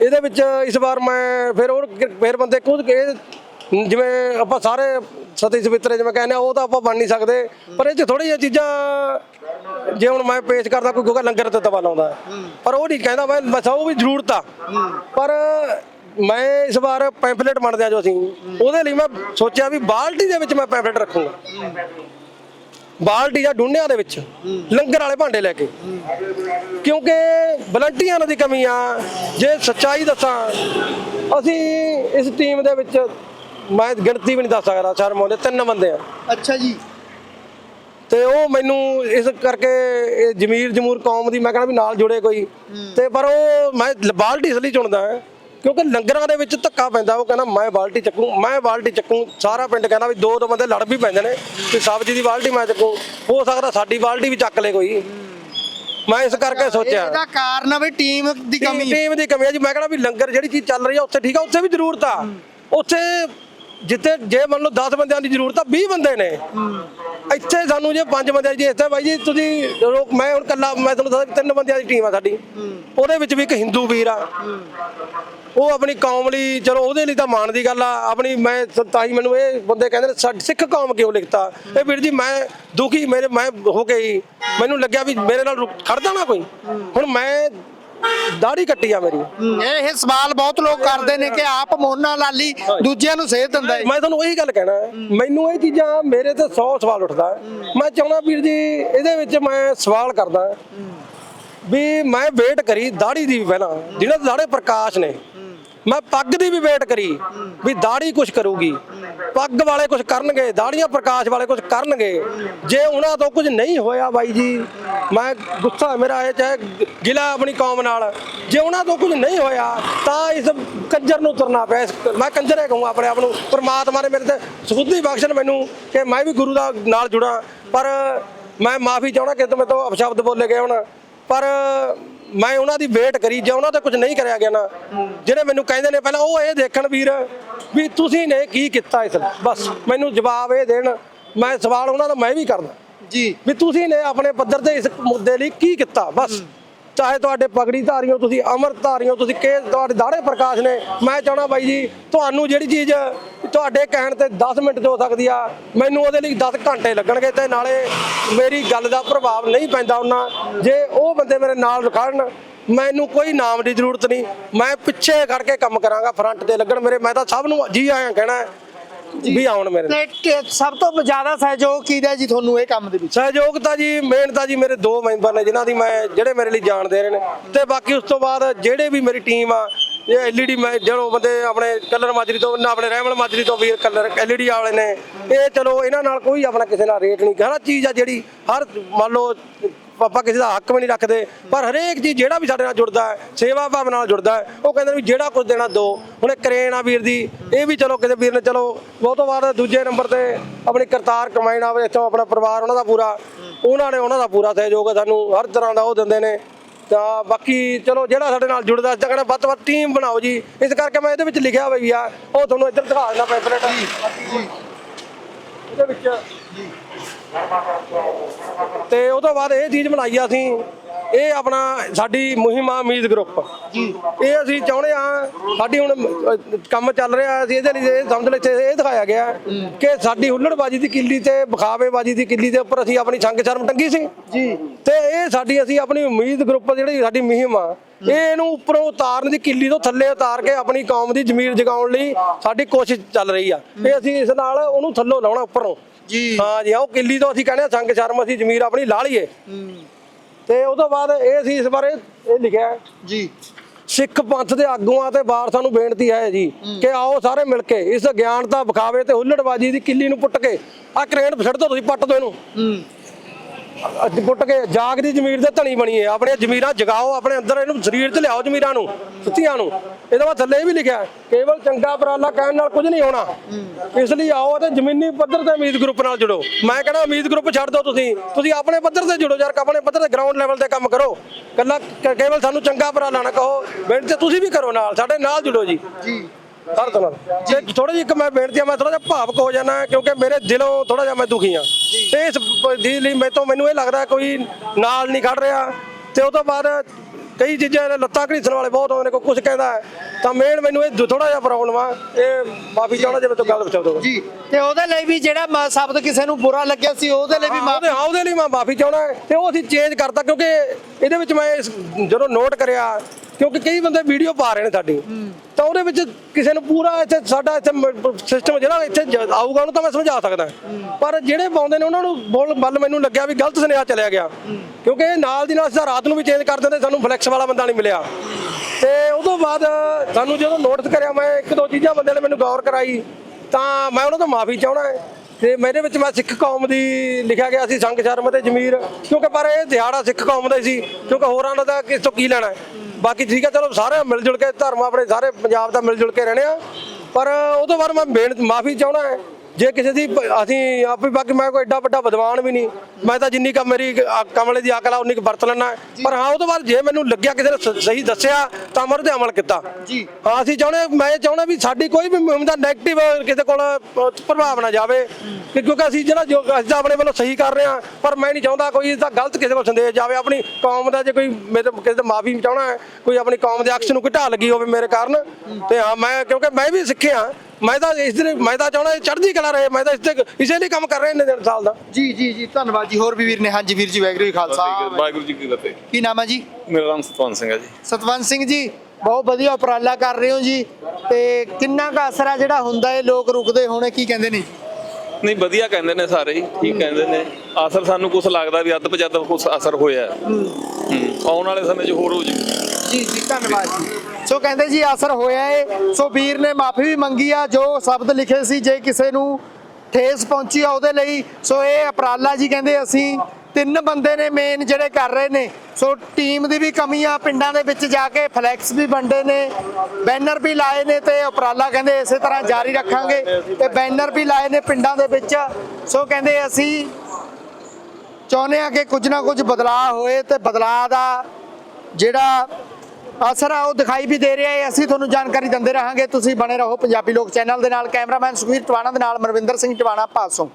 ਇਹਦੇ ਵਿੱਚ ਇਸ ਵਾਰ ਮੈਂ ਫਿਰ ਹੋਰ ਫਿਰ ਬੰਦੇ ਖੁਦ ਕੇ ਜਿਵੇਂ ਆਪਾਂ ਸਾਰੇ ਸਤੀ ਸਵਿਤਰੇ ਜਿਵੇਂ ਕਹਿੰਦੇ ਆ, ਉਹ ਤਾਂ ਆਪਾਂ ਬਣ ਨਹੀਂ ਸਕਦੇ। ਪਰ ਇਹ ਚ ਥੋੜੀ ਜਿਹੀਆਂ ਚੀਜ਼ਾਂ, ਜੇ ਹੁਣ ਮੈਂ ਪੇਸ਼ ਕਰਦਾ ਕੋਈ ਗੋਗਾ ਲੰਗਰ ਤੇ ਤਵਾ ਲਾਉਂਦਾ। ਪਰ ਉਹ ਨਹੀਂ ਕਹਿੰਦਾ ਮੈਂ, ਬਸ ਉਹ ਵੀ ਜ਼ਰੂਰਤ ਆ। ਪਰ ਮੈਂ ਇਸ ਵਾਰ ਪੈਂਫਲੇਟ ਬਣਦੇ ਆ ਜੋ ਅਸੀਂ ਉਹਦੇ ਲਈ ਮੈਂ ਸੋਚਿਆ ਵੀ ਬਾਲਟੀ ਦੇ ਵਿੱਚ ਮੈਂ ਪੈਂਫਲੇਟ ਰੱਖੂੰਗਾ। ਬਾਲਟੀ ਜਾਂ ਡੂਨਿਆਂ ਦੇ ਵਿੱਚ ਲੰਗਰ ਵਾਲੇ ਭਾਂਡੇ ਲੈ ਕੇ। ਕਿਉਂਕਿ ਵਲੰਟੀਅਰਾਂ ਦੀ ਕਮੀ ਆ ਜੇ ਸੱਚਾਈ ਦੱਸਾਂ ਅਸੀਂ ਇਸ ਟੀਮ ਦੇ ਵਿੱਚ ਮੈਂ ਗਿਣਤੀ ਵੀ ਨਹੀਂ ਦੱਸ ਸਕਦਾ ਸ਼ਰਮ ਆਉਂਦੇ ਤਿੰਨ ਬੰਦੇ ਆ। ਅੱਛਾ ਜੀ। ਤੇ ਉਹ ਮੈਨੂੰ ਇਸ ਕਰਕੇ ਇਹ ਜ਼ਮੀਰ ਜਮੂਰ ਕੌਮ ਦੀ ਮੈਂ ਕਹਿੰਦਾ ਵੀ ਨਾਲ ਜੁੜੇ ਕੋਈ। ਤੇ ਪਰ ਉਹ ਮੈਂ ਬਾਲਟੀ ਇਸ ਲਈ ਚੁਣਦਾ ਹਾਂ ਕਿਉਂਕਿ ਲੰਗਰਾਂ ਦੇ ਵਿੱਚ ਧੱਕਾ ਪੈਂਦਾ ਉਹ ਕਹਿੰਦਾ ਮੈਂ ਬਾਲਟੀ ਚੱਕੂ ਮੈਂ ਬਾਲਟੀ ਚੱਕੂ। ਸਾਰਾ ਪਿੰਡ ਕਹਿੰਦਾ ਵੀ ਦੋ ਦੋ ਬੰਦੇ ਲੜ ਵੀ ਪੈਂਦੇ ਨੇ ਕਿ ਸਬਜ਼ੀ ਦੀ ਬਾਲਟੀ ਮੈਂ ਚੱਕੂ। ਹੋ ਸਕਦਾ ਸਾਡੀ ਬਾਲਟੀ ਵੀ ਚੱਕ ਲੇ ਕੋਈ। ਮੈਂ ਇਸ ਕਰਕੇ ਸੋਚਿਆ। ਇਹਦਾ ਕਾਰਨ ਵੀ ਟੀਮ ਦੀ ਕਮੀ। ਟੀਮ ਦੀ ਕਮੀ ਹੈ ਜੀ। ਮੈਂ ਕਹਿੰਦਾ ਵੀ ਲੰਗਰ ਜਿਹੜੀ ਚੀਜ਼ ਚੱਲ ਰਹੀ ਆ ਉੱਥੇ ਠੀਕ ਆ ਉੱਥੇ ਵੀ ਜ਼ਰੂਰਤ ਆ। ਉੱਥੇ ਜਿੱਥੇ ਜੇ ਮੰਨ ਲਓ 10 ਬੰਦਿਆਂ ਦੀ ਜ਼ਰੂਰਤ ਆ 20 ਬੰਦੇ ਨੇ। ਇੱਥੇ ਸਾਨੂੰ ਜੇ 5 ਬੰਦਿਆਂ ਦੀ ਇੱਥੇ ਬਾਈ ਜੀ ਤੁਸੀਂ ਰੋ- ਮੈਂ ਹੁਣ ਕੱਲਾ ਮੈਂ ਤੁਹਾਨੂੰ ਦੱਸਾਂ ਤਿੰਨ ਬੰਦਿਆਂ ਦੀ ਟੀਮ ਆ ਸਾਡੀ। ਉਹਦੇ ਵਿੱਚ ਵੀ ਇੱਕ ਹਿੰਦੂ ਵੀਰ ਆ। ਉਹ ਆਪਣੀ ਕੌਮ ਲਈ ਚਲੋ ਉਹਦੇ ਲਈ ਤਾਂ ਮਾਣ ਦੀ ਗੱਲ ਆ ਆਪਣੀ ਮੈਂ ਤਾਂ ਹੀ ਮੈਨੂੰ ਇਹ ਬੰਦੇ ਕਹਿੰਦੇ ਨੇ ਸਿੱਖ ਕੌਮ ਕਿਉਂ ਲਿਖਤਾ? ਇਹ ਵੀਰ ਜੀ ਮੈਂ ਦੁਖੀ ਮੇਰੇ ਮੈਂ ਹੋ ਗਈ ਮੈਨੂੰ ਲੱਗਿਆ ਵੀ ਮੇਰੇ ਨਾਲ ਖੜਦਾ ਨਾ ਕੋਈ। ਹੁਣ ਮੈਂ ਦਾੜੀ ਕੱਟੀ ਆ ਮੇਰੀ। ਇਹ ਸਵਾਲ ਬਹੁਤ ਲੋਕ ਕਰਦੇ ਨੇ ਕਿ ਆਪ ਮੋਨਾ ਲਾਲੀ ਦੂਜਿਆਂ ਨੂੰ ਸੇਧ ਦਿੰਦਾ ਹੈ। ਮੈਂ ਤੁਹਾਨੂੰ ਉਹੀ ਗੱਲ ਕਹਿਣਾ। ਮੈਨੂੰ ਇਹ ਚੀਜ਼ਾਂ ਮੇਰੇ ਤੇ 100 ਸਵਾਲ ਉੱਠਦਾ। ਮੈਂ ਚਾਹੁੰਦਾ ਵੀਰ ਜੀ ਇਹਦੇ ਵਿੱਚ ਮੈਂ ਸਵਾਲ ਕਰਦਾ ਵੀ ਮੈਂ ਵੇਟ ਕਰੀ ਦਾੜੀ ਦੀ ਪਹਿਲਾਂ ਜਿਹਨਾਂ ਦੇ ਦਾੜੇ ਪ੍ਰਕਾਸ਼ ਨੇ ਮੈਂ ਪੱਗ ਦੀ ਵੀ ਵੇਟ ਕਰੀ ਵੀ ਦਾੜੀ ਕੁਝ ਕਰੂਗੀ। ਪੱਗ ਵਾਲੇ ਕੁਝ ਕਰਨਗੇ, ਦਾੜੀਆਂ ਪ੍ਰਕਾਸ਼ ਵਾਲੇ ਕੁਝ ਕਰਨਗੇ। ਜੇ ਉਹਨਾਂ ਤੋਂ ਕੁਝ ਨਹੀਂ ਹੋਇਆ ਬਾਈ ਜੀ, ਮੈਂ ਗੁੱਸਾ ਮੇਰਾ ਇਹ ਚਾਹੇ ਗਿਲਾ ਆਪਣੀ ਕੌਮ ਨਾਲ। ਜੇ ਉਹਨਾਂ ਤੋਂ ਕੁਝ ਨਹੀਂ ਹੋਇਆ, ਤਾਂ ਇਸ ਕੰਜਰ ਨੂੰ ਤੁਰਨਾ ਪਿਆ। ਇਸ ਮੈਂ ਕੰਜਰੇ ਹੀ ਕਹੂੰਗਾ ਆਪਣੇ ਆਪ ਨੂੰ, ਪਰਮਾਤਮਾ ਨੇ ਮੇਰੇ ਤੇ ਸੁਬੁੱਧੀ ਬਖਸ਼ਣ ਮੈਨੂੰ ਕਿ ਮੈਂ ਵੀ ਗੁਰੂ ਦਾ ਨਾਲ ਜੁੜਾਂ। ਪਰ ਮੈਂ ਮਾਫੀ ਚਾਹਣਾ ਕਿ ਮੇਰੇ ਤੋਂ ਅਪਸ਼ਬਦ ਬੋਲੇ ਗਏ ਹੁਣ। ਪਰ ਮੈਂ ਉਹਨਾਂ ਦੀ ਵੇਟ ਕਰੀ ਜੇ ਉਹਨਾਂ ਤੇ ਕੁਝ ਨਹੀਂ ਕਰਿਆ ਗਿਆ ਨਾ ਜਿਹੜੇ ਮੈਨੂੰ ਕਹਿੰਦੇ ਨੇ ਪਹਿਲਾਂ ਉਹ ਇਹ ਦੇਖਣ ਵੀਰ ਵੀ ਤੁਸੀਂ ਨੇ ਕੀ ਕੀਤਾ ਇਸ ਬਸ ਮੈਨੂੰ ਜਵਾਬ ਇਹ ਦੇਣ ਮੈਂ ਸਵਾਲ ਉਹਨਾਂ ਦਾ ਮੈਂ ਵੀ ਕਰਦਾ। ਜੀ। ਵੀ ਤੁਸੀਂ ਨੇ ਆਪਣੇ ਪੱਧਰ ਤੇ ਇਸ ਮੁੱਦੇ ਲਈ ਕੀ ਕੀਤਾ? ਬਸ ਚਾਹੇ ਤੁਹਾਡੇ ਪਗੜੀ ਧਾਰੀਓ ਤੁਸੀਂ ਅਮਰ ਧਾਰੀਓ ਤੁਸੀਂ ਕਿ ਤੁਹਾਡੇ ਦਾੜੇ ਪ੍ਰਕਾਸ਼ ਨੇ ਮੈਂ ਚਾਹਣਾ ਬਾਈ ਜੀ ਤੁਹਾਨੂੰ ਜਿਹੜੀ ਚੀਜ਼ ਤੁਹਾਡੇ ਕਹਿਣ ਤੇ 10 ਮਿੰਟ 'ਚ ਹੋ ਸਕਦੀ ਆ। ਮੈਨੂੰ ਉਹਦੇ ਲਈ 10 ਘੰਟੇ ਲੱਗਣਗੇ ਤੇ ਨਾਲੇ ਮੇਰੀ ਗੱਲ ਦਾ ਪ੍ਰਭਾਵ ਨਹੀਂ ਪੈਂਦਾ ਉਹਨਾਂ। ਜੇ ਉਹ ਬੰਦੇ ਮੇਰੇ ਨਾਲ ਖੜਨ ਮੈਨੂੰ ਕੋਈ ਨਾਮ ਦੀ ਜ਼ਰੂਰਤ ਨਹੀਂ। ਮੈਂ ਪਿੱਛੇ ਖੜ ਕੇ ਕੰਮ ਕਰਾਂਗਾ ਫਰੰਟ ਤੇ ਲੱਗਣ ਮੇਰੇ। ਮੈਂ ਤਾਂ ਸਭ ਨੂੰ ਜੀ ਆਇਆਂ ਕਹਿਣਾ ਵੀ ਆਉਣ ਮੇਰੇ। ਤੇ ਤੇ ਸਭ ਤੋਂ ਜ਼ਿਆਦਾ ਸਹਿਯੋਗ ਕਿਹਦਾ ਜੀ ਤੁਹਾਨੂੰ ਇਹ ਕੰਮ ਦੇ ਵਿੱਚ? ਸਹਿਯੋਗਤਾ ਜੀ ਮਿਹਨਤਾ ਜੀ ਮੇਰੇ ਦੋ ਮੈਂਬਰ ਨੇ ਜਿਨ੍ਹਾਂ ਦੀ ਮੈਂ ਜਿਹੜੇ ਮੇਰੇ ਲਈ ਜਾਣ ਦੇ ਰਹੇ ਨੇ। ਤੇ ਬਾਕੀ ਉਸ ਤੋਂ ਬਾਅਦ ਜਿਹੜੇ ਵੀ ਮੇਰੀ ਟੀਮ ਆ ਇਹ ਐਲਈਡੀ ਮੈਂ ਜਦੋਂ ਬੰਦੇ ਆਪਣੇ ਕਲਰ ਮਾਜਰੀ ਤੋਂ ਆਪਣੇ ਰਹਿਮਲ ਮਾਜਰੀ ਤੋਂ ਵੀਰ ਕਲਰ ਐਲਈਡੀ ਵਾਲੇ ਨੇ, ਇਹ ਚਲੋ ਇਹਨਾਂ ਨਾਲ ਕੋਈ ਆਪਣਾ ਕਿਸੇ ਨਾਲ ਰੇਟ ਨਹੀਂ, ਹਰ ਚੀਜ਼ ਆ ਜਿਹੜੀ, ਹਰ ਮੰਨ ਲਓ ਆਪਾਂ ਕਿਸੇ ਦਾ ਹੱਕ ਵੀ ਨਹੀਂ ਰੱਖਦੇ, ਪਰ ਹਰੇਕ ਚੀਜ਼ ਜਿਹੜਾ ਵੀ ਸਾਡੇ ਨਾਲ ਜੁੜਦਾ ਹੈ, ਸੇਵਾ ਭਾਵ ਨਾਲ ਜੁੜਦਾ ਹੈ, ਉਹ ਕਹਿੰਦੇ ਵੀ ਜਿਹੜਾ ਕੁਝ ਦੇਣਾ ਦੋ, ਹੁਣ ਇਹ ਕਰੇਨ ਆ ਵੀਰ ਦੀ ਇਹ ਵੀ ਚਲੋ ਕਿਸੇ ਵੀਰ ਨੇ ਚਲੋ ਉਹ ਤੋਂ ਬਾਅਦ ਦੂਜੇ ਨੰਬਰ ਤੇ ਆਪਣੀ ਕਰਤਾਰ ਕਮਾਈ ਆਵੇ ਇੱਥੋਂ ਆਪਣਾ ਪਰਿਵਾਰ ਉਹਨਾਂ ਦਾ ਪੂਰਾ, ਉਹਨਾਂ ਨੇ ਉਹਨਾਂ ਦਾ ਪੂਰਾ ਸਹਿਯੋਗ ਹੈ ਸਾਨੂੰ, ਹਰ ਤਰ੍ਹਾਂ ਦਾ ਉਹ ਦਿੰਦੇ ਨੇ ਤਾਂ ਬਾਕੀ ਚਲੋ ਜਿਹੜਾ ਸਾਡੇ ਨਾਲ ਜੁੜਦਾ ਅਸੀਂ ਤਾਂ ਕਹਿੰਦਾ ਵੱਧ ਤੋਂ ਵੱਧ ਟੀਮ ਬਣਾਓ ਜੀ। ਇਸ ਕਰਕੇ ਮੈਂ ਇਹਦੇ ਵਿੱਚ ਲਿਖਿਆ ਹੋਇਆ ਵੀ ਆ। ਉਹ ਤੁਹਾਨੂੰ ਇੱਧਰ ਦਿਖਾ ਦਿੰਦਾ ਪੈਂਪਲੇਟ ਇਹਦੇ ਵਿੱਚ। ਤੇ ਉਹ ਤੋਂ ਬਾਅਦ ਇਹ ਚੀਜ਼ ਬਣਾਈ ਆ ਅਸੀਂ। ਇਹ ਆਪਣਾ ਸਾਡੀ ਮੁਹਿੰਮ ਆ ਉਮੀਦ ਗਰੁੱਪ ਜੀ। ਇਹ ਅਸੀਂ ਚਾਹੁੰਦੇ ਆ ਸਾਡੀ ਹੁਣ ਕੰਮ ਚੱਲ ਰਿਹਾ ਅਸੀਂ ਇਹਦੇ ਲਈ ਇਹ ਸਮਝ ਲਓ ਇੱਥੇ ਇਹ ਦਿਖਾਇਆ ਗਿਆ ਕਿ ਸਾਡੀ ਹੁੱਲੜਬਾਜੀ ਦੀ ਕਿੱਲੀ ਤੇ ਬਖਾਵੇਬਾਜੀ ਦੀ ਕਿੱਲੀ ਦੇ ਉੱਪਰ ਅਸੀਂ ਆਪਣੀ ਸੰਗ ਸ਼ਰਮ ਟੰਗੀ ਸੀ। ਜੀ। ਤੇ ਇਹ ਸਾਡੀ ਅਸੀਂ ਆਪਣੀ ਉਮੀਦ ਗਰੁੱਪ ਜਿਹੜੀ ਸਾਡੀ ਮੁਹਿੰਮ ਆ ਇਹ ਇਹਨੂੰ ਉੱਪਰੋਂ ਉਤਾਰਨ ਦੀ ਕਿੱਲੀ ਤੋਂ ਥੱਲੇ ਉਤਾਰ ਕੇ ਆਪਣੀ ਕੌਮ ਦੀ ਜ਼ਮੀਰ ਜਗਾਉਣ ਲਈ ਸਾਡੀ ਕੋਸ਼ਿਸ਼ ਚੱਲ ਰਹੀ ਆ। ਇਹ ਅਸੀਂ ਇਸ ਨਾਲ ਉਹਨੂੰ ਥੱਲੋਂ ਲਾਉਣਾ ਉੱਪਰੋਂ। ਜੀ। ਹਾਂ ਜੀ ਉਹ ਕਿੱਲੀ ਤੋਂ ਅਸੀਂ ਕਹਿੰਦੇ ਆ ਸੰਗ ਸ਼ਰਮ ਅਸੀਂ ਜ਼ਮੀਰ ਆਪਣੀ ਲਾ ਲਈਏ। ਤੇ ਉਹ ਤੋਂ ਬਾਅਦ ਇਹ ਅਸੀਂ ਇਸ ਬਾਰੇ ਇਹ ਲਿਖਿਆ ਹੈ, ਜੀ। ਸਿੱਖ ਪੰਥ ਦੇ ਆਗੂਆਂ ਤੇ ਵਾਰਸਾਂ ਨੂੰ ਬੇਨਤੀ ਹੈ ਜੀ ਕਿ ਆਓ ਸਾਰੇ ਮਿਲ ਕੇ ਇਸ ਗਿਆਨਤਾ ਵਿਖਾਵੇ ਤੇ ਹੁੱਲੜਬਾਜੀ ਦੀ ਕਿੱਲੀ ਨੂੰ ਪੁੱਟ ਕੇ ਆ ਕਰੇਨ ਛੱਡ ਦਿਓ ਤੁਸੀਂ ਪੱਟ ਦਿਓ ਇਹਨੂੰ। ਹੂੰ। ਪੁੱਟ ਕੇ ਜਾਗਦੀ ਜ਼ਮੀਰ ਦੇ ਧਣੀ ਬਣੀਏ ਆਪਣੀਆਂ ਜ਼ਮੀਰਾਂ ਜਗਾਓ, ਆਪਣੇ ਅੰਦਰ ਇਹਨੂੰ ਸਰੀਰ 'ਚ ਲਿਆਓ ਜ਼ਮੀਰਾਂ ਨੂੰ, ਸੁੱਤੀਆਂ ਨੂੰ। ਇਹਦੇ ਬਾਅਦ ਥੱਲੇ ਇਹ ਵੀ ਲਿਖਿਆ, ਕੇਵਲ ਚੰਗਾ ਉਪਰਾਲਾ ਕਹਿਣ ਨਾਲ ਕੁਝ ਨਹੀਂ ਹੋਣਾ। ਇਸ ਲਈ ਆਓ ਤੇ ਜ਼ਮੀਨੀ ਪੱਧਰ ਤੇ ਉਮੀਦ ਗਰੁੱਪ ਨਾਲ ਜੁੜੋ। ਮੈਂ ਕਹਿੰਦਾ ਉਮੀਦ ਗਰੁੱਪ ਛੱਡ ਦਿਓ ਤੁਸੀਂ। ਤੁਸੀਂ ਆਪਣੇ ਪੱਧਰ ਤੇ ਜੁੜੋ ਯਾਰ ਆਪਣੇ ਪੱਧਰ ਤੇ ਗਰਾਊਂਡ ਲੈਵਲ ਤੇ ਕੰਮ ਕਰੋ। ਕੱਲਾ ਕੇਵਲ ਸਾਨੂੰ ਚੰਗਾ ਉਪਰਾਲਾ ਨਾ ਕਹੋ ਮਿਹਨਤ ਤੇ ਤੁਸੀਂ ਵੀ ਕਰੋ ਨਾਲ, ਸਾਡੇ ਨਾਲ ਜੁੜੋ ਜੀ। ਜੀ। ਹਰ ਤਰ੍ਹਾਂ। ਜੇ ਥੋੜਾ ਜਿਹਾ ਇੱਕ ਮੈਂ ਬੇਨਤੀ ਆ ਮੈਂ ਥੋੜਾ ਜਿਹਾ ਭਾਵਕ ਹੋ ਜਾਣਾ ਕਿਉਂਕਿ ਮੇਰੇ ਦਿਲੋਂ ਥੋੜਾ ਜਿਹਾ ਮੈਂ ਦੁਖੀ ਆ ਤੇ ਇਸ ਦੀ ਲਈ ਮੈਂ ਤੋਂ ਮੈਨੂੰ ਇਹ ਲੱਗਦਾ ਕੋਈ ਨਾਲ ਨਹੀਂ ਖੜ ਰਿਹਾ। ਤੇ ਉਹ ਤੋਂ ਬਾਅਦ ਕਈ ਚੀਜ਼ਾਂ ਨੇ ਲੱਤਾਂ ਘੜੀਸਣ ਵਾਲੇ ਬਹੁਤ ਆਉਂਦੇ ਨੇ ਕੋਈ ਕੁਝ ਕਹਿੰਦਾ। ਤਾਂ ਮੇਨ ਮੈਨੂੰ ਇਹ ਥੋੜਾ ਜਿਹਾ ਪ੍ਰੋਬਲਮ ਆ। ਇਹ ਮਾਫੀ ਚਾਹਣਾ ਜੇ ਮੈਂ ਤੋਂ ਗੱਲ ਬਚਾਉ ਦੋ ਜੀ ਤੇ ਉਹਦੇ ਲਈ ਵੀ ਜਿਹੜਾ ਸ਼ਬਦ ਕਿਸੇ ਨੂੰ ਬੁਰਾ ਲੱਗਿਆ ਸੀ ਉਹਦੇ ਲਈ ਵੀ ਮਾਫੀ ਉਹਦੇ ਹਾਂ ਉਹਦੇ ਲਈ ਮੈਂ ਮਾਫੀ ਚਾਹਣਾ ਤੇ ਉਹ ਅਸੀਂ ਚੇਂਜ ਕਰਤਾ ਕਿਉਂਕਿ ਇਹਦੇ ਵਿੱਚ ਮੈਂ ਜਦੋਂ ਨੋਟ ਕਰਿਆ ਕਿਉਂਕਿ ਕਈ ਬੰਦੇ ਵੀਡੀਓ ਪਾ ਰਹੇ ਨੇ ਸਾਡੀ। ਤਾਂ ਉਹਦੇ ਵਿੱਚ ਕਿਸੇ ਨੂੰ ਪੂਰਾ ਇੱਥੇ ਸਾਡਾ ਇੱਥੇ ਸਿਸਟਮ ਜਿਹੜਾ ਇੱਥੇ ਜ- ਆਊਗਾ ਉਹਨੂੰ ਤਾਂ ਮੈਂ ਸਮਝਾ ਸਕਦਾ। ਪਰ ਜਿਹੜੇ ਪਾਉਂਦੇ ਨੇ ਉਹਨਾਂ ਨੂੰ ਬੋਲ, ਵੱਲ ਮੈਨੂੰ ਲੱਗਿਆ ਵੀ ਗਲਤ ਸੁਨੇਹਾ ਚਲਿਆ ਗਿਆ। ਕਿਉਂਕਿ ਇਹ ਨਾਲ ਦੀ ਨਾਲ ਅਸੀਂ ਤਾਂ ਰਾਤ ਨੂੰ ਵੀ ਚੇਂਜ ਕਰ ਦਿੰਦੇ, ਸਾਨੂੰ ਫਲੈਕਸ ਵਾਲਾ ਬੰਦਾ ਨਹੀਂ ਮਿਲਿਆ। ਤੇ ਉਹ ਤੋਂ ਬਾਅਦ ਸਾਨੂੰ ਜਦੋਂ ਨੋਟਿਸ ਕਰਿਆ, ਮੈਂ ਇੱਕ ਦੋ ਚੀਜ਼ਾਂ ਬੰਦੇ ਨੇ ਮੈਨੂੰ ਗੌਰ ਕਰਾਈ, ਤਾਂ ਮੈਂ ਉਹਨਾਂ ਤੋਂ ਮਾਫੀ ਚਾਹਣਾ ਹੈ। ਤੇ ਮੇਰੇ ਵਿੱਚ ਮੈਂ ਸਿੱਖ ਕੌਮ ਦੀ ਲਿਖਿਆ ਗਿਆ ਸੀ, ਸੰਗ ਸ਼ਰਮ ਤੇ ਜ਼ਮੀਰ। ਕਿਉਂਕਿ ਪਰ ਇਹ ਦਿਹਾੜਾ ਸਿੱਖ ਕੌਮ ਦਾ ਹੀ ਸੀ, ਕਿਉਂਕਿ ਹੋਰਾਂ ਦਾ ਤਾਂ ਕਿਸ ਤੋਂ ਕੀ ਲੈਣਾ ਬਾਕੀ ਠੀਕ ਹੈ, ਚਲੋ ਸਾਰੇ ਮਿਲ ਜੁਲ ਕੇ ਧਰਮ ਆਪਣੇ ਸਾਰੇ ਪੰਜਾਬ ਦਾ ਮਿਲ ਜੁਲ ਕੇ ਰਹਿਣੇ ਆ। ਪਰ ਉਹ ਤੋਂ ਬਾਅਦ ਮੈਂ ਬੇਨਤੀ ਮਾਫੀ ਚਾਹਣਾ ਹੈ। ਜੇ ਕਿਸੇ ਦੀ ਅਸੀਂ ਆਪੇ ਬਾਕੀ ਮੈਂ ਕੋਈ ਐਡਾ ਵੱਡਾ ਵਿਦਵਾਨ ਵੀ ਨਹੀਂ ਮੈਂ ਤਾਂ ਜਿੰਨੀ ਕੰਮ ਮੇਰੀ ਕਮਲੇ ਦੀ ਅਕਲ ਆ ਉਨੀ ਕੁ ਵਰਤ ਲੈਣਾ ਪਰ ਹਾਂ ਉਹ ਤੋਂ ਬਾਅਦ ਜੇ ਮੈਨੂੰ ਲੱਗਿਆ ਕਿਸੇ ਨੇ ਸਹੀ ਦੱਸਿਆ ਤਾਂ ਮੈਂ ਉਹਦੇ ਅਮਲ ਕੀਤਾ। ਜੀ। ਹਾਂ ਅਸੀਂ ਚਾਹੁੰਦੇ ਮੈਂ ਚਾਹੁੰਦਾ ਵੀ ਸਾਡੀ ਕੋਈ ਵੀ ਮੁਹਿੰਮ ਦਾ 네ਗੇਟਿਵ ਕਿਸੇ ਕੋਲ ਪ੍ਰਭਾਵ ਨਾ ਜਾਵੇ। ਕਿ ਕਿਉਂਕਿ ਅਸੀਂ ਜਿਹੜਾ ਜੋ ਅਸੀਂ ਆਪਣੇ ਵੱਲੋਂ ਸਹੀ ਕਰ ਰਹੇ ਹਾਂ ਪਰ ਮੈਂ ਨਹੀਂ ਚਾਹੁੰਦਾ ਕੋਈ ਇਸਦਾ ਗਲਤ ਕਿਸੇ ਕੋਲ ਸੰਦੇਸ਼ ਜਾਵੇ। ਆਪਣੀ ਕੌਮ ਦਾ ਜੇ ਕੋਈ ਮੇਰੇ ਕਿਸੇ ਦਾ ਮਾਫੀ ਚਾਹਣਾ ਕੋਈ ਆਪਣੀ ਕੌਮ ਦੇ ਅਕਸ ਨੂੰ ਕੋਈ ਢਾਹ ਲੱਗੀ ਹੋਵੇ ਮੇਰੇ ਕਾਰਨ ਤੇ ਹਾਂ ਮੈਂ ਕਿਉਂਕਿ ਮੈਂ ਵੀ ਸਿੱਖਿਆ। ਮੈਂ ਤਾਂ ਇਸ ਦਿਨ ਮੈਂ ਤਾਂ ਇਹ ਚੜ੍ਹਦੀ ਕਲਾ ਰਹੇ ਮੈਂ ਤਾਂ ਇਸ ਤੇ ਇਸੇ ਲਈ ਕੰਮ ਕਰ ਰਿਹਾ ਇੰਨੇ ਦਿਨ ਸਾਲ ਦਾ। ਜੀ ਜੀ ਜੀ ਧੰਨਵਾਦ ਜੀ ਹੋਰ ਵੀ ਵੀਰ ਨੇ ਹਾਂਜੀ ਵੀਰ ਜੀ ਵੈਗਰੂ ਜੀ ਖਾਲਸਾ। ਵਾਹਿਗੁਰੂ ਜੀ ਕੀ ਫਤਿਹ। ਕੀ ਨਾਮ ਹੈ ਜੀ? ਮੇਰਾ ਨਾਮ ਸਤਵੰਤ ਸਿੰਘ ਹੈ ਜੀ। ਸਤਵੰਤ ਸਿੰਘ ਜੀ ਬਹੁਤ ਵਧੀਆ ਉਪਰਾਲਾ ਕਰ ਰਹੇ ਹੋ ਜੀ ਤੇ ਕਿੰਨਾ ਕੁ ਅਸਰ ਆ ਜਿਹੜਾ ਹੁੰਦਾ ਹੈ ਲੋਕ ਰੁਕਦੇ ਹੋਣੇ ਕੀ ਕਹਿੰਦੇ ਨੇ? ਨਹੀਂ ਵਧੀਆ ਕਹਿੰਦੇ ਨੇ ਸਾਰੇ ਹੀ ਠੀਕ ਕਹਿੰਦੇ ਨੇ। ਅਸਰ ਸਾਨੂੰ ਕੁਝ ਲੱਗਦਾ ਵੀ ਅੱਧ ਪਜੱਦ ਕੁਝ ਅਸਰ ਹੋਇਆ। ਹੈ। ਹੂੰ ਆਉਣ ਵਾਲੇ ਸਮੇਂ 'ਚ ਹੋਰ ਹੋ ਜੀ। ਜੀ ਜੀ ਧੰਨਵਾਦ ਜੀ। ਸੋ ਕਹਿੰਦੇ ਜੀ ਅਸਰ ਹੋਇਆ ਏ। ਸੋ ਵੀਰ ਨੇ ਮਾਫੀ ਵੀ ਮੰਗੀ ਆ ਜੋ ਸ਼ਬਦ ਲਿਖੇ ਸੀ ਜੇ ਕਿਸੇ ਨੂੰ ਠੇਸ ਪਹੁੰਚੀ ਆ ਉਹਦੇ ਲਈ। ਸੋ ਇਹ ਉਪਰਾਲਾ ਜੀ ਕਹਿੰਦੇ ਅਸੀਂ ਤਿੰਨ ਬੰਦੇ ਨੇ ਮੇਨ ਜਿਹੜੇ ਕਰ ਰਹੇ ਨੇ। ਸੋ ਟੀਮ ਦੀ ਵੀ ਕਮੀ ਆ, ਪਿੰਡਾਂ ਦੇ ਵਿੱਚ ਜਾ ਕੇ ਫਲੈਕਸ ਵੀ ਵੰਡੇ ਨੇ। ਬੈਨਰ ਵੀ ਲਾਏ ਨੇ ਤੇ ਉਪਰਾਲਾ ਕਹਿੰਦੇ ਇਸੇ ਤਰ੍ਹਾਂ ਜਾਰੀ ਰੱਖਾਂਗੇ। ਤੇ ਬੈਨਰ ਵੀ ਲਾਏ ਨੇ ਪਿੰਡਾਂ ਦੇ ਵਿੱਚ। ਸੋ ਕਹਿੰਦੇ ਅਸੀਂ ਚਾਹੁੰਦੇ ਆ ਕਿ ਕੁਝ ਨਾ ਕੁਝ ਬਦਲਾਅ ਹੋਏ ਤੇ ਬਦਲਾਅ ਦਾ ਜਿਹੜਾ ਅਸਰ ਆ ਉਹ ਦਿਖਾਈ ਵੀ ਦੇ ਰਿਹਾ ਹੈ। ਅਸੀਂ ਤੁਹਾਨੂੰ ਜਾਣਕਾਰੀ ਦਿੰਦੇ ਰਹਾਂਗੇ। ਤੁਸੀਂ ਬਣੇ ਰਹੋ ਪੰਜਾਬੀ ਲੋਕ ਚੈਨਲ ਦੇ ਨਾਲ। ਕੈਮਰਾਮੈਨ ਸੁਖਵੀਰ ਟਵਾਣਾ ਦੇ ਨਾਲ ਮਨਵਿੰਦਰ ਸਿੰਘ ਟਵਾਣਾ, ਪਾਸੋਂ।